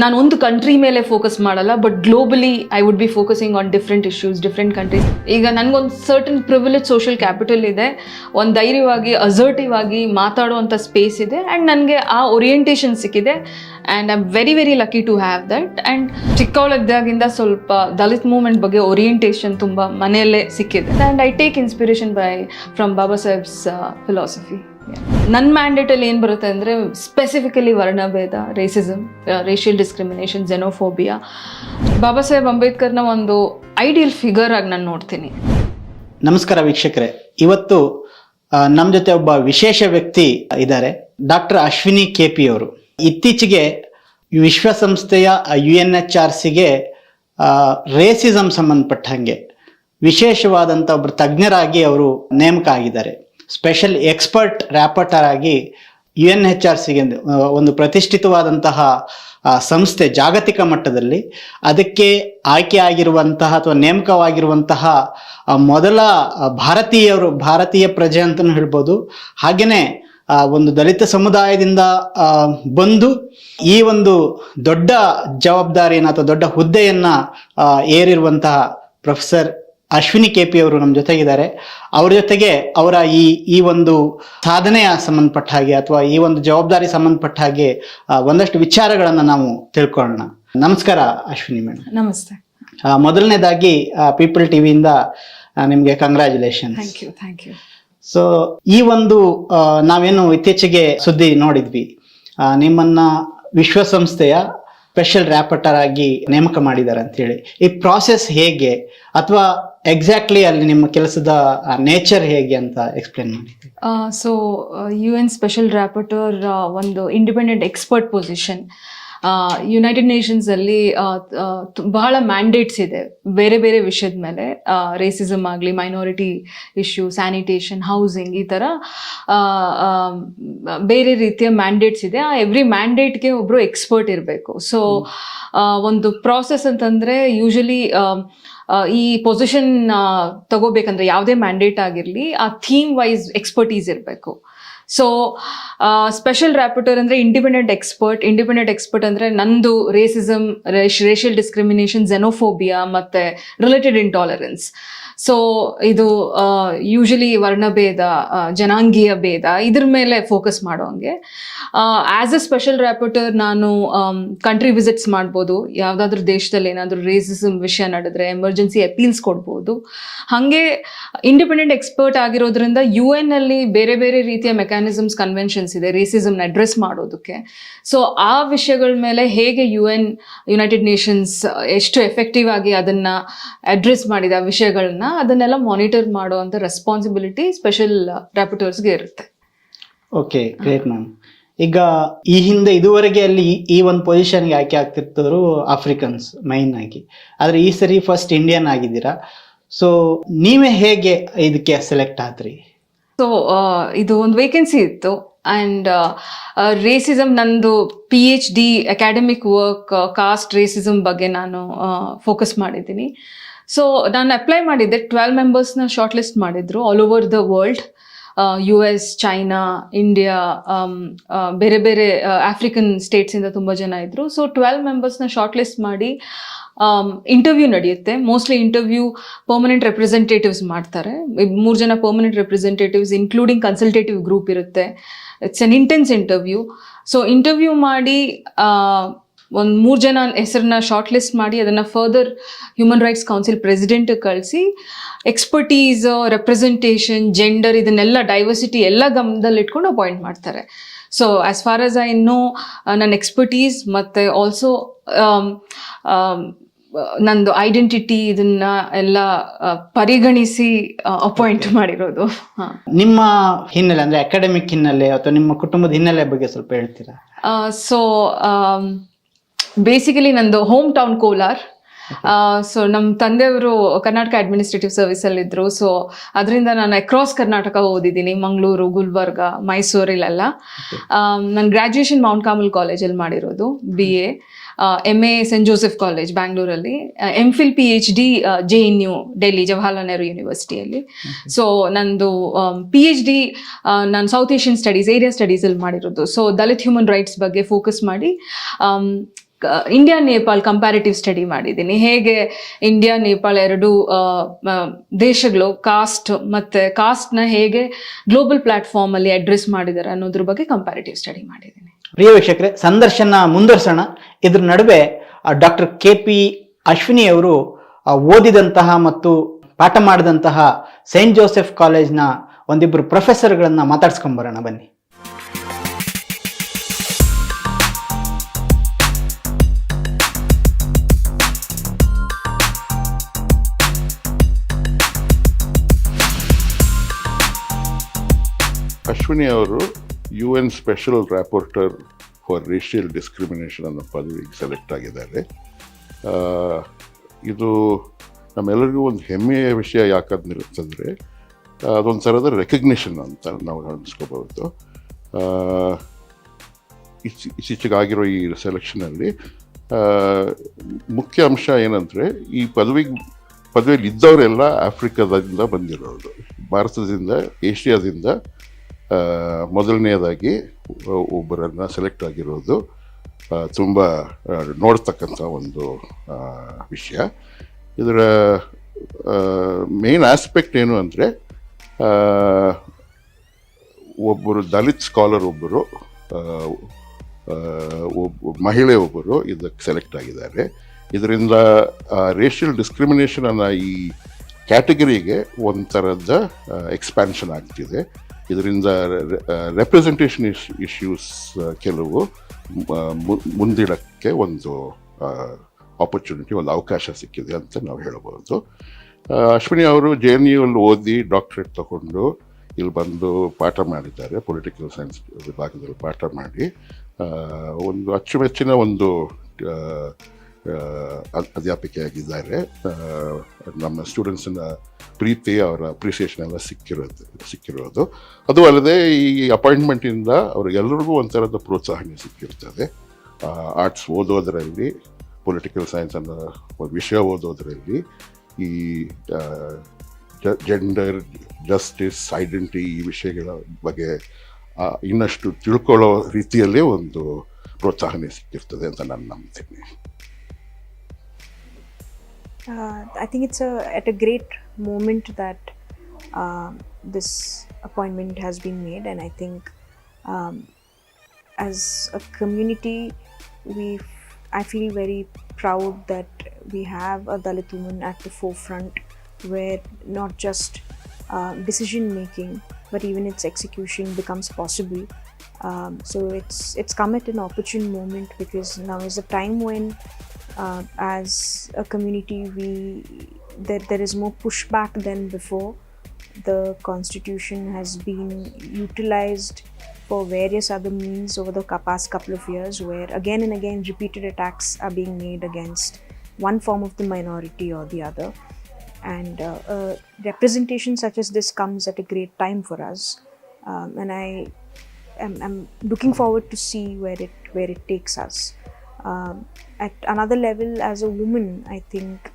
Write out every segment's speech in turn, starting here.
ನಾನು ಒಂದು ಕಂಟ್ರಿ ಮೇಲೆ ಫೋಕಸ್ ಮಾಡಲ್ಲ but globally I would be focusing on different issues different countries ಈಗ ನನಗೊಂದು ಸರ್ಟನ್ ಪ್ರಿವಿಲೇಜ್ ಸೋಷಿಯಲ್ ಕ್ಯಾಪಿಟಲ್ ಇದೆ. ಒಂದು ಧೈರ್ಯವಾಗಿ ಅಸರ್ಟಿವ್ ಆಗಿ ಮಾತಾಡುವಂಥ ಸ್ಪೇಸ್ ಇದೆ. ಆ್ಯಂಡ್ ನನಗೆ ಆ ಓರಿಯೆಂಟೇಷನ್ ಸಿಕ್ಕಿದೆ. And I am very very lucky to have that and ಚಿಕ್ಕವಳಿದ್ದಾಗಿಂದ ಸ್ವಲ್ಪ ದಲಿತ್ ಮೂವ್ಮೆಂಟ್ ಬಗ್ಗೆ ಓರಿಯೆಂಟೇಷನ್ ತುಂಬ ಮನೆಯಲ್ಲೇ ಸಿಕ್ಕಿದೆ. And I take inspiration by from Baba Saheb's philosophy ನನ್ನ ಮ್ಯಾಂಡೇಟಲ್ಲಿ ಏನು ಬರುತ್ತೆ ಅಂದರೆ specifically ವರ್ಣಭೇದ racism racial discrimination xenophobia Baba Saheb ಅಂಬೇಡ್ಕರ್ನ ಒಂದು ಐಡಿಯಲ್ ಫಿಗರ್ ಆಗಿ ನಾನು ನೋಡ್ತೀನಿ. ನಮಸ್ಕಾರ ವೀಕ್ಷಕರೇ. ಇವತ್ತು ನಮ್ಮ ಜೊತೆ ಒಬ್ಬ ವಿಶೇಷ ವ್ಯಕ್ತಿ ಇದ್ದಾರೆ, ಡಾಕ್ಟರ್ ಅಶ್ವಿನಿ ಕೆ ಪಿ ಅವರು. ಇತ್ತೀಚೆಗೆ ವಿಶ್ವಸಂಸ್ಥೆಯ ಯು ಎನ್ ಎಚ್ ಆರ್ ಸಿಗೆ ರೇಸಿಸಮ್ ಸಂಬಂಧಪಟ್ಟ ಹಾಗೆ ವಿಶೇಷವಾದಂಥ ಒಬ್ಬರು ತಜ್ಞರಾಗಿ ಅವರು ನೇಮಕ ಆಗಿದ್ದಾರೆ. ಸ್ಪೆಷಲ್ ಎಕ್ಸ್ಪರ್ಟ್ ರ್ಯಾಪರ್ಟರ್ ಆಗಿ ಯು ಎನ್ ಎಚ್ ಆರ್ ಸಿಗೆ ಒಂದು ಪ್ರತಿಷ್ಠಿತವಾದಂತಹ ಸಂಸ್ಥೆ ಜಾಗತಿಕ ಮಟ್ಟದಲ್ಲಿ ಅದಕ್ಕೆ ಆಯ್ಕೆ ಆಗಿರುವಂತಹ ಅಥವಾ ನೇಮಕವಾಗಿರುವಂತಹ ಮೊದಲ ಭಾರತೀಯರು, ಭಾರತೀಯ ಪ್ರಜೆ ಅಂತಲೂ ಹೇಳ್ಬೋದು. ಹಾಗೆಯೇ ಒಂದು ದಲಿತ ಸಮುದಾಯದಿಂದ ಬಂದು ಈ ಒಂದು ದೊಡ್ಡ ಜವಾಬ್ದಾರಿಯನ್ನು ಅಥವಾ ದೊಡ್ಡ ಹುದ್ದೆಯನ್ನು ಏರಿರುವಂತಹ ಪ್ರೊಫೆಸರ್ ಅಶ್ವಿನಿ ಕೆ ಪಿ ಅವರು ನಮ್ಮ ಜೊತೆಗಿದ್ದಾರೆ. ಅವ್ರ ಜೊತೆಗೆ ಅವರ ಈ ಈ ಒಂದು ಸಾಧನೆಯ ಸಂಬಂಧಪಟ್ಟ ಹಾಗೆ ಅಥವಾ ಈ ಒಂದು ಜವಾಬ್ದಾರಿ ಸಂಬಂಧಪಟ್ಟ ಹಾಗೆ ಒಂದಷ್ಟು ವಿಚಾರಗಳನ್ನು ನಾವು ತಿಳ್ಕೊಳ್ಳೋಣ. ನಮಸ್ಕಾರ ಅಶ್ವಿನಿ ಮೇಡಮ್ ನಮಸ್ತೆ. ಮೊದಲನೇದಾಗಿ ಪೀಪಲ್ ಟಿವಿಯಿಂದ ನಿಮಗೆ ಕಂಗ್ರ್ಯಾಚುಲೇಷನ್ ಸೊ ಈ ಒಂದು ನಾವೇನು ಇತ್ತೀಚೆಗೆ ಸುದ್ದಿ ನೋಡಿದ್ವಿ. ನಿಮ್ಮನ್ನ ವಿಶ್ವಸಂಸ್ಥೆಯ ಸ್ಪೆಷಲ್ ರ್ಯಾಪರ್ಟರ್ ಆಗಿ ನೇಮಕ ಮಾಡಿದ್ದಾರೆ ಅಂತ ಹೇಳಿ. ಈ ಪ್ರಾಸೆಸ್ ಹೇಗೆ? ಅಥವಾ ಎಕ್ಸಾಕ್ಟ್ಲಿ ಅಲ್ಲಿ ನಿಮ್ಮ ಕೆಲಸದ ನೇಚರ್ ಹೇಗೆ ಅಂತ ಎಕ್ಸ್ಪ್ಲೇನ್ ಮಾಡಿ. So U N special rapporteur ಒಂದು independent expert position United Nations ಅಲ್ಲಿ ಬಹಳ ಮ್ಯಾಂಡೇಟ್ಸ್ ಇದೆ. ಬೇರೆ ಬೇರೆ ವಿಷಯದ ಮೇಲೆ ರೇಸಿಸಮ್ ಆಗಲಿ ಮೈನಾರಿಟಿ ಇಶ್ಯೂ ಸ್ಯಾನಿಟೇಷನ್ ಹೌಸಿಂಗ್ ಈ ಥರ ಬೇರೆ ರೀತಿಯ ಮ್ಯಾಂಡೇಟ್ಸ್ ಇದೆ. ಆ ಎವ್ರಿ ಮ್ಯಾಂಡೇಟ್ಗೆ ಒಬ್ಬರು ಎಕ್ಸ್ಪರ್ಟ್ ಇರಬೇಕು. ಸೊ ಒಂದು ಪ್ರಾಸೆಸ್ ಅಂತಂದರೆ ಯೂಶಲಿ ಈ ಪೊಸಿಷನ್ ತಗೋಬೇಕಂದ್ರೆ ಯಾವುದೇ ಮ್ಯಾಂಡೇಟ್ ಆಗಿರಲಿ, ಆ ಥೀಮ್ ವೈಸ್ ಎಕ್ಸ್ಪರ್ಟೀಸ್ ಇರಬೇಕು. ಸೊ ಸ್ಪೆಷಲ್ ರ್ಯಾಪಿಟರ್ ಅಂದರೆ ಇಂಡಿಪೆಂಡೆಂಟ್ ಎಕ್ಸ್ಪರ್ಟ್ ಇಂಡಿಪೆಂಡೆಂಟ್ ಎಕ್ಸ್ಪರ್ಟ್ ಅಂದರೆ ನಂದು ರೇಸಿಸಮ್ ರೇಷಿಯಲ್ ಡಿಸ್ಕ್ರಿಮಿನೇಷನ್ ಜೆನೋಫೋಬಿಯಾ ಮತ್ತು ರಿಲೇಟೆಡ್ ಇಂಟಾಲರೆನ್ಸ್ ಸೊ ಇದು ಯೂಶಲಿ ವರ್ಣಭೇದ ಜನಾಂಗೀಯ ಭೇದ, ಇದ್ರ ಮೇಲೆ ಫೋಕಸ್ ಮಾಡೋಂಗೆ ಆ್ಯಸ್ ಅ ಸ್ಪೆಷಲ್ ರ್ಯಾಪರ್ಟರ್ ನಾನು ಕಂಟ್ರಿ ವಿಸಿಟ್ಸ್ ಮಾಡ್ಬೋದು. ಯಾವುದಾದ್ರೂ ದೇಶದಲ್ಲಿ ಏನಾದರೂ ರೇಸಿಸಮ್ ವಿಷಯ ನಡೆದ್ರೆ ಎಮರ್ಜೆನ್ಸಿ ಅಪೀಲ್ಸ್ ಕೊಡ್ಬೋದು. ಹಾಗೆ ಇಂಡಿಪೆಂಡೆಂಟ್ ಎಕ್ಸ್ಪರ್ಟ್ ಆಗಿರೋದ್ರಿಂದ ಯು ಎನ್ ಅಲ್ಲಿ ಬೇರೆ ಬೇರೆ ರೀತಿಯ ಮೆಕ್ಯಾನಿಸಮ್ಸ್ ಕನ್ವೆನ್ಷನ್ಸ್ ಇದೆ ರೇಸಿಸಮ್ನ ಅಡ್ರೆಸ್ ಮಾಡೋದಕ್ಕೆ. ಸೊ ಆ ವಿಷಯಗಳ ಮೇಲೆ ಹೇಗೆ ಯು ಎನ್ ಯುನೈಟೆಡ್ ನೇಷನ್ಸ್ ಎಷ್ಟು ಎಫೆಕ್ಟಿವ್ ಆಗಿ ಅದನ್ನ ಅಡ್ರೆಸ್ ಮಾಡಿದ ಆ ವಿಷಯಗಳನ್ನ ಅದನ್ನೆಲ್ಲ ಮಾನಿಟರ್ ಮಾಡುವಂಥ ರೆಸ್ಪಾನ್ಸಿಬಿಲಿಟಿ ಸ್ಪೆಷಲ್ಗೆ ಇರುತ್ತೆ. ಓಕೆ ಗ್ರೇಟ್ ಮ್ಯಾಮ್ ಈಗ ಈ ಹಿಂದೆ ಇದುವರೆಗೆ ಅಲ್ಲಿ ಈ- ಒಂದು ಪೊಸಿಷನ್ಗೆ ಆಯ್ಕೆ ಆಗ್ತಿರ್ತವರು ಆಫ್ರಿಕನ್ಸ್ ಮೈನ್ ಆಗಿ. ಆದ್ರೆ ಈ ಸರಿ ಫಸ್ಟ್ ಇಂಡಿಯನ್ ಆಗಿದ್ದೀರಾ. ಸೊ ನೀವೇ ಹೇಗೆ ಇದಕ್ಕೆ ಸೆಲೆಕ್ಟ್ ಆದ್ರಿ? ಸೊ ಇದು ಒಂದು ವೇಕೆನ್ಸಿ ಇತ್ತು. ಆ್ಯಂಡ್ ರೇಸಿಸಮ್ ನಂದು P H D academic work caste racism ಬಗ್ಗೆ ನಾನು ಫೋಕಸ್ ಮಾಡಿದ್ದೀನಿ. ಸೊ ನಾನು ಅಪ್ಲೈ ಮಾಡಿದ್ದೆ. ಟ್ವೆಲ್ ಮೆಂಬರ್ಸ್ನ ಶಾರ್ಟ್ ಲಿಸ್ಟ್ ಮಾಡಿದ್ರು all over the world U S China India ಬೇರೆ ಬೇರೆ ಆಫ್ರಿಕನ್ ಸ್ಟೇಟ್ಸಿಂದ ತುಂಬ ಜನ ಇದ್ದರು ಸೊ ಟ್ವೆಲ್ ಮೆಂಬರ್ಸ್ನ ಶಾರ್ಟ್ ಲಿಸ್ಟ್ ಮಾಡಿ ಇಂಟರ್ವ್ಯೂ ನಡೆಯುತ್ತೆ. ಮೋಸ್ಟ್ಲಿ ಇಂಟರ್ವ್ಯೂ ಪರ್ಮನೆಂಟ್ ರೆಪ್ರೆಸೆಂಟೇಟಿವ್ಸ್ ಮಾಡ್ತಾರೆ. ಮೂರು ಜನ permanent representatives including consultative group ಇರುತ್ತೆ. It's an intense interview so interview ಮಾಡಿ ಒಂದು ಮೂರು ಜನ ಹೆಸರನ್ನ ಶಾರ್ಟ್ ಲಿಸ್ಟ್ ಮಾಡಿ ಅದನ್ನು further human rights council president ಕಳಿಸಿ ಎಕ್ಸ್ಪರ್ಟೀಸ್ ರೆಪ್ರೆಸೆಂಟೇಷನ್ ಜೆಂಡರ್ ಇದನ್ನೆಲ್ಲ ಡೈವರ್ಸಿಟಿ ಎಲ್ಲ ಗಮನದಲ್ಲಿಟ್ಕೊಂಡು ಅಪಾಯಿಂಟ್ ಮಾಡ್ತಾರೆ. So as far as I know ನನ್ನ ಎಕ್ಸ್ಪರ್ಟೀಸ್ ಮತ್ತು ಆಲ್ಸೋ ನಂದು ಐಡೆಂಟಿಟಿ ಇದನ್ನ ಎಲ್ಲ ಪರಿಗಣಿಸಿ ಅಪಾಯಿಂಟ್ ಮಾಡಿರೋದು. ನಿಮ್ಮ ಹಿನ್ನೆಲೆ ಅಂದ್ರೆ ಅಕಾಡೆಮಿಕ್ ಹಿನ್ನೆಲೆ ಅಥವಾ ನಿಮ್ಮ ಕುಟುಂಬದ ಹಿನ್ನೆಲೆ ಬಗ್ಗೆ ಸ್ವಲ್ಪ ಹೇಳ್ತೀರಾ? ಸೊ ಬೇಸಿಕಲಿ ನಂದು ಹೋಮ್ ಟೌನ್ ಕೋಲಾರ್ ಸೊ ನಮ್ಮ ತಂದೆಯವರು ಕರ್ನಾಟಕ ಅಡ್ಮಿನಿಸ್ಟ್ರೇಟಿವ್ ಸರ್ವಿಸಲ್ಲಿದ್ದರು ಸೊ ಅದರಿಂದ ನಾನು ಅಕ್ರಾಸ್ ಕರ್ನಾಟಕ ಓದಿದ್ದೀನಿ. ಮಂಗಳೂರು, ಗುಲ್ಬರ್ಗ ಮೈಸೂರಲ್ಲೆಲ್ಲ ನಾನು ಗ್ರ್ಯಾಜುಯೇಷನ್ ಮೌಂಟ್ ಕಾಮಲ್ ಕಾಲೇಜಲ್ಲಿ ಮಾಡಿರೋದು B A M A saint Joseph college ಬ್ಯಾಂಗ್ಳೂರಲ್ಲಿ M Phil P H D J N U Delhi Jawaharlal Nehru ಯೂನಿವರ್ಸಿಟಿಯಲ್ಲಿ so ನಂದು ಪಿ ಎಚ್ ಡಿ ನಾನು ಸೌತ್ ಏಷ್ಯನ್ ಸ್ಟಡೀಸ್ ಏರಿಯಾ ಸ್ಟಡೀಸಲ್ಲಿ ಮಾಡಿರೋದು. ಸೊ ದಲಿತ್ ಹ್ಯೂಮನ್ ರೈಟ್ಸ್ ಬಗ್ಗೆ focus ಮಾಡಿ India Nepal comparative study ಮಾಡಿದ್ದೀನಿ. ಹೇಗೆ India Nepal ಎರಡು ದೇಶಗಳು ಕಾಸ್ಟ್ ಮತ್ತೆ ಕಾಸ್ಟ್ನ ಹೇಗೆ ಗ್ಲೋಬಲ್ ಪ್ಲಾಟ್ಫಾರ್ಮ್ ಅಲ್ಲಿ ಅಡ್ರೆಸ್ ಮಾಡಿದ್ದಾರೆ ಅನ್ನೋದ್ರ ಬಗ್ಗೆ ಕಂಪ್ಯಾರಿಟಿವ್ ಸ್ಟಡಿ ಮಾಡಿದ್ದೀನಿ. ಪ್ರಿಯ ವೀಕ್ಷಕರೇ, ಸಂದರ್ಶನ ಮುಂದುವರ್ಸೋಣ. ಇದ್ರ ನಡುವೆ ಡಾಕ್ಟರ್ ಕೆ ಪಿ ಅಶ್ವಿನಿ ಅವರು ಓದಿದಂತಹ ಮತ್ತು ಪಾಠ ಮಾಡಿದಂತಹ ಸೈಂಟ್ ಜೋಸೆಫ್ ಕಾಲೇಜ್ನ ಒಂದಿಬ್ಬರು ಪ್ರೊಫೆಸರ್ಗಳನ್ನ ಮಾತಾಡ್ಸ್ಕೊಂಬರೋಣ ಬನ್ನಿ. ಅಶ್ವಿನಿ ಅವರು U N special rapporteur for racial discrimination ಅನ್ನೋ ಪದವಿಗೆ ಸೆಲೆಕ್ಟ್ ಆಗಿದ್ದಾರೆ. ಇದು ನಮ್ಮೆಲ್ಲರಿಗೂ ಒಂದು ಹೆಮ್ಮೆಯ ವಿಷಯ ಯಾಕಂದ್ರೆ ಅದೊಂದು ಥರದ ರೆಕಗ್ನಿಷನ್ ಅಂತ ನಾವು ಅನಿಸ್ಕೋಬಹುದು. ಇತ್ತೀಚೆಗಾಗಿರೋ ಈ ಸೆಲೆಕ್ಷನಲ್ಲಿ ಮುಖ್ಯ ಅಂಶ ಏನಂದರೆ ಈ ಪದವಿಗೆ ಪದವಿಯಲ್ಲಿ ಇದ್ದವರೆಲ್ಲ ಆಫ್ರಿಕಾದಿಂದ ಬಂದಿರೋದು ಭಾರತದಿಂದ ಏಷ್ಯಾದಿಂದ ಮೊದಲನೆಯದಾಗಿ ಒಬ್ಬರನ್ನು ಸೆಲೆಕ್ಟ್ ಆಗಿರೋದು ತುಂಬ ನೋಡ್ತಕ್ಕಂಥ ಒಂದು ವಿಷಯ. ಇದರ ಮೇನ್ ಆಸ್ಪೆಕ್ಟ್ ಏನು ಅಂದರೆ ಒಬ್ಬರು ದಲಿತ್ ಸ್ಕಾಲರ್ ಒಬ್ಬರು ಒಬ್ಬ ಮಹಿಳೆ ಒಬ್ಬರು ಇದಕ್ಕೆ ಸೆಲೆಕ್ಟ್ ಆಗಿದ್ದಾರೆ. ಇದರಿಂದ ರೇಷಿಯಲ್ ಡಿಸ್ಕ್ರಿಮಿನೇಷನ್ ಅನ್ನೋ ಈ ಕ್ಯಾಟಗರಿಗೆ ಒಂಥರದ ಎಕ್ಸ್ಪ್ಯಾನ್ಷನ್ ಆಗ್ತಿದೆ. ಇದರಿಂದ ರೆಪ್ರೆಸೆಂಟೇಷನ್ ಇಶ್ ಇಶ್ಯೂಸ್ ಕೆಲವು ಮುಂದಿಡೋಕ್ಕೆ ಒಂದು ಆಪರ್ಚುನಿಟಿ ಒಂದು ಅವಕಾಶ ಸಿಕ್ಕಿದೆ ಅಂತ ನಾವು ಹೇಳಬಹುದು. ಅಶ್ವಿನಿ ಅವರು ಜೆ ಎನ್ ಯುಲ್ಲಿ ಓದಿ ಡಾಕ್ಟ್ರೇಟ್ ತಗೊಂಡು ಇಲ್ಲಿ ಬಂದು ಪಾಠ ಮಾಡಿದ್ದಾರೆ ಪೊಲಿಟಿಕಲ್ ಸೈನ್ಸ್ ವಿಭಾಗದಲ್ಲಿ ಪಾಠ ಮಾಡಿ. ಒಂದು ಅಚ್ಚುಮೆಚ್ಚಿನ ಒಂದು ಅಧ್ಯಾಪಿಕೆಯಾಗಿದ್ದಾರೆ ನಮ್ಮ ಸ್ಟೂಡೆಂಟ್ಸಿನ ಪ್ರೀತಿ ಅವರ ಅಪ್ರಿಸಿಯೇಷನ್ ಎಲ್ಲ ಸಿಕ್ಕಿರೋದು ಸಿಕ್ಕಿರೋದು. ಅದು ಅಲ್ಲದೆ ಈ ಅಪಾಯಿಂಟ್ಮೆಂಟಿಂದ ಅವ್ರಿಗೆಲ್ಲರಿಗೂ ಒಂಥರದ ಪ್ರೋತ್ಸಾಹನೆ ಸಿಕ್ಕಿರ್ತದೆ. ಆರ್ಟ್ಸ್ ಓದೋದರಲ್ಲಿ ಪೊಲಿಟಿಕಲ್ ಸೈನ್ಸ್ ಅನ್ನೋ ವಿಷಯ ಓದೋದರಲ್ಲಿ ಈ ಜೆಂಡರ್ ಜಸ್ಟಿಸ್ ಐಡೆಂಟಿ ಈ ವಿಷಯಗಳ ಬಗ್ಗೆ ಇನ್ನಷ್ಟು ತಿಳ್ಕೊಳ್ಳೋ ರೀತಿಯಲ್ಲೇ ಒಂದು ಪ್ರೋತ್ಸಾಹನೆ ಸಿಕ್ಕಿರ್ತದೆ ಅಂತ ನಾನು ನಂಬ್ತೀನಿ. Uh, I think it's a, at a great moment that um this appointment has been made, and I think um, as a community, we I feel very proud that we have a Dalit woman at the forefront, where not just uh, decision making, but even its execution becomes possible. Um, so it's it's come at an opportune moment because now is a time when uh, as a community we that there is more pushback than before. The constitution has been utilized for various other means over the past couple of years where again and again repeated attacks are being made against one form of the minority or the other. And uh, uh, representation such as this comes at a great time for us. Um, and i am I'm looking forward to see where it where it takes us um, at another level as a woman i think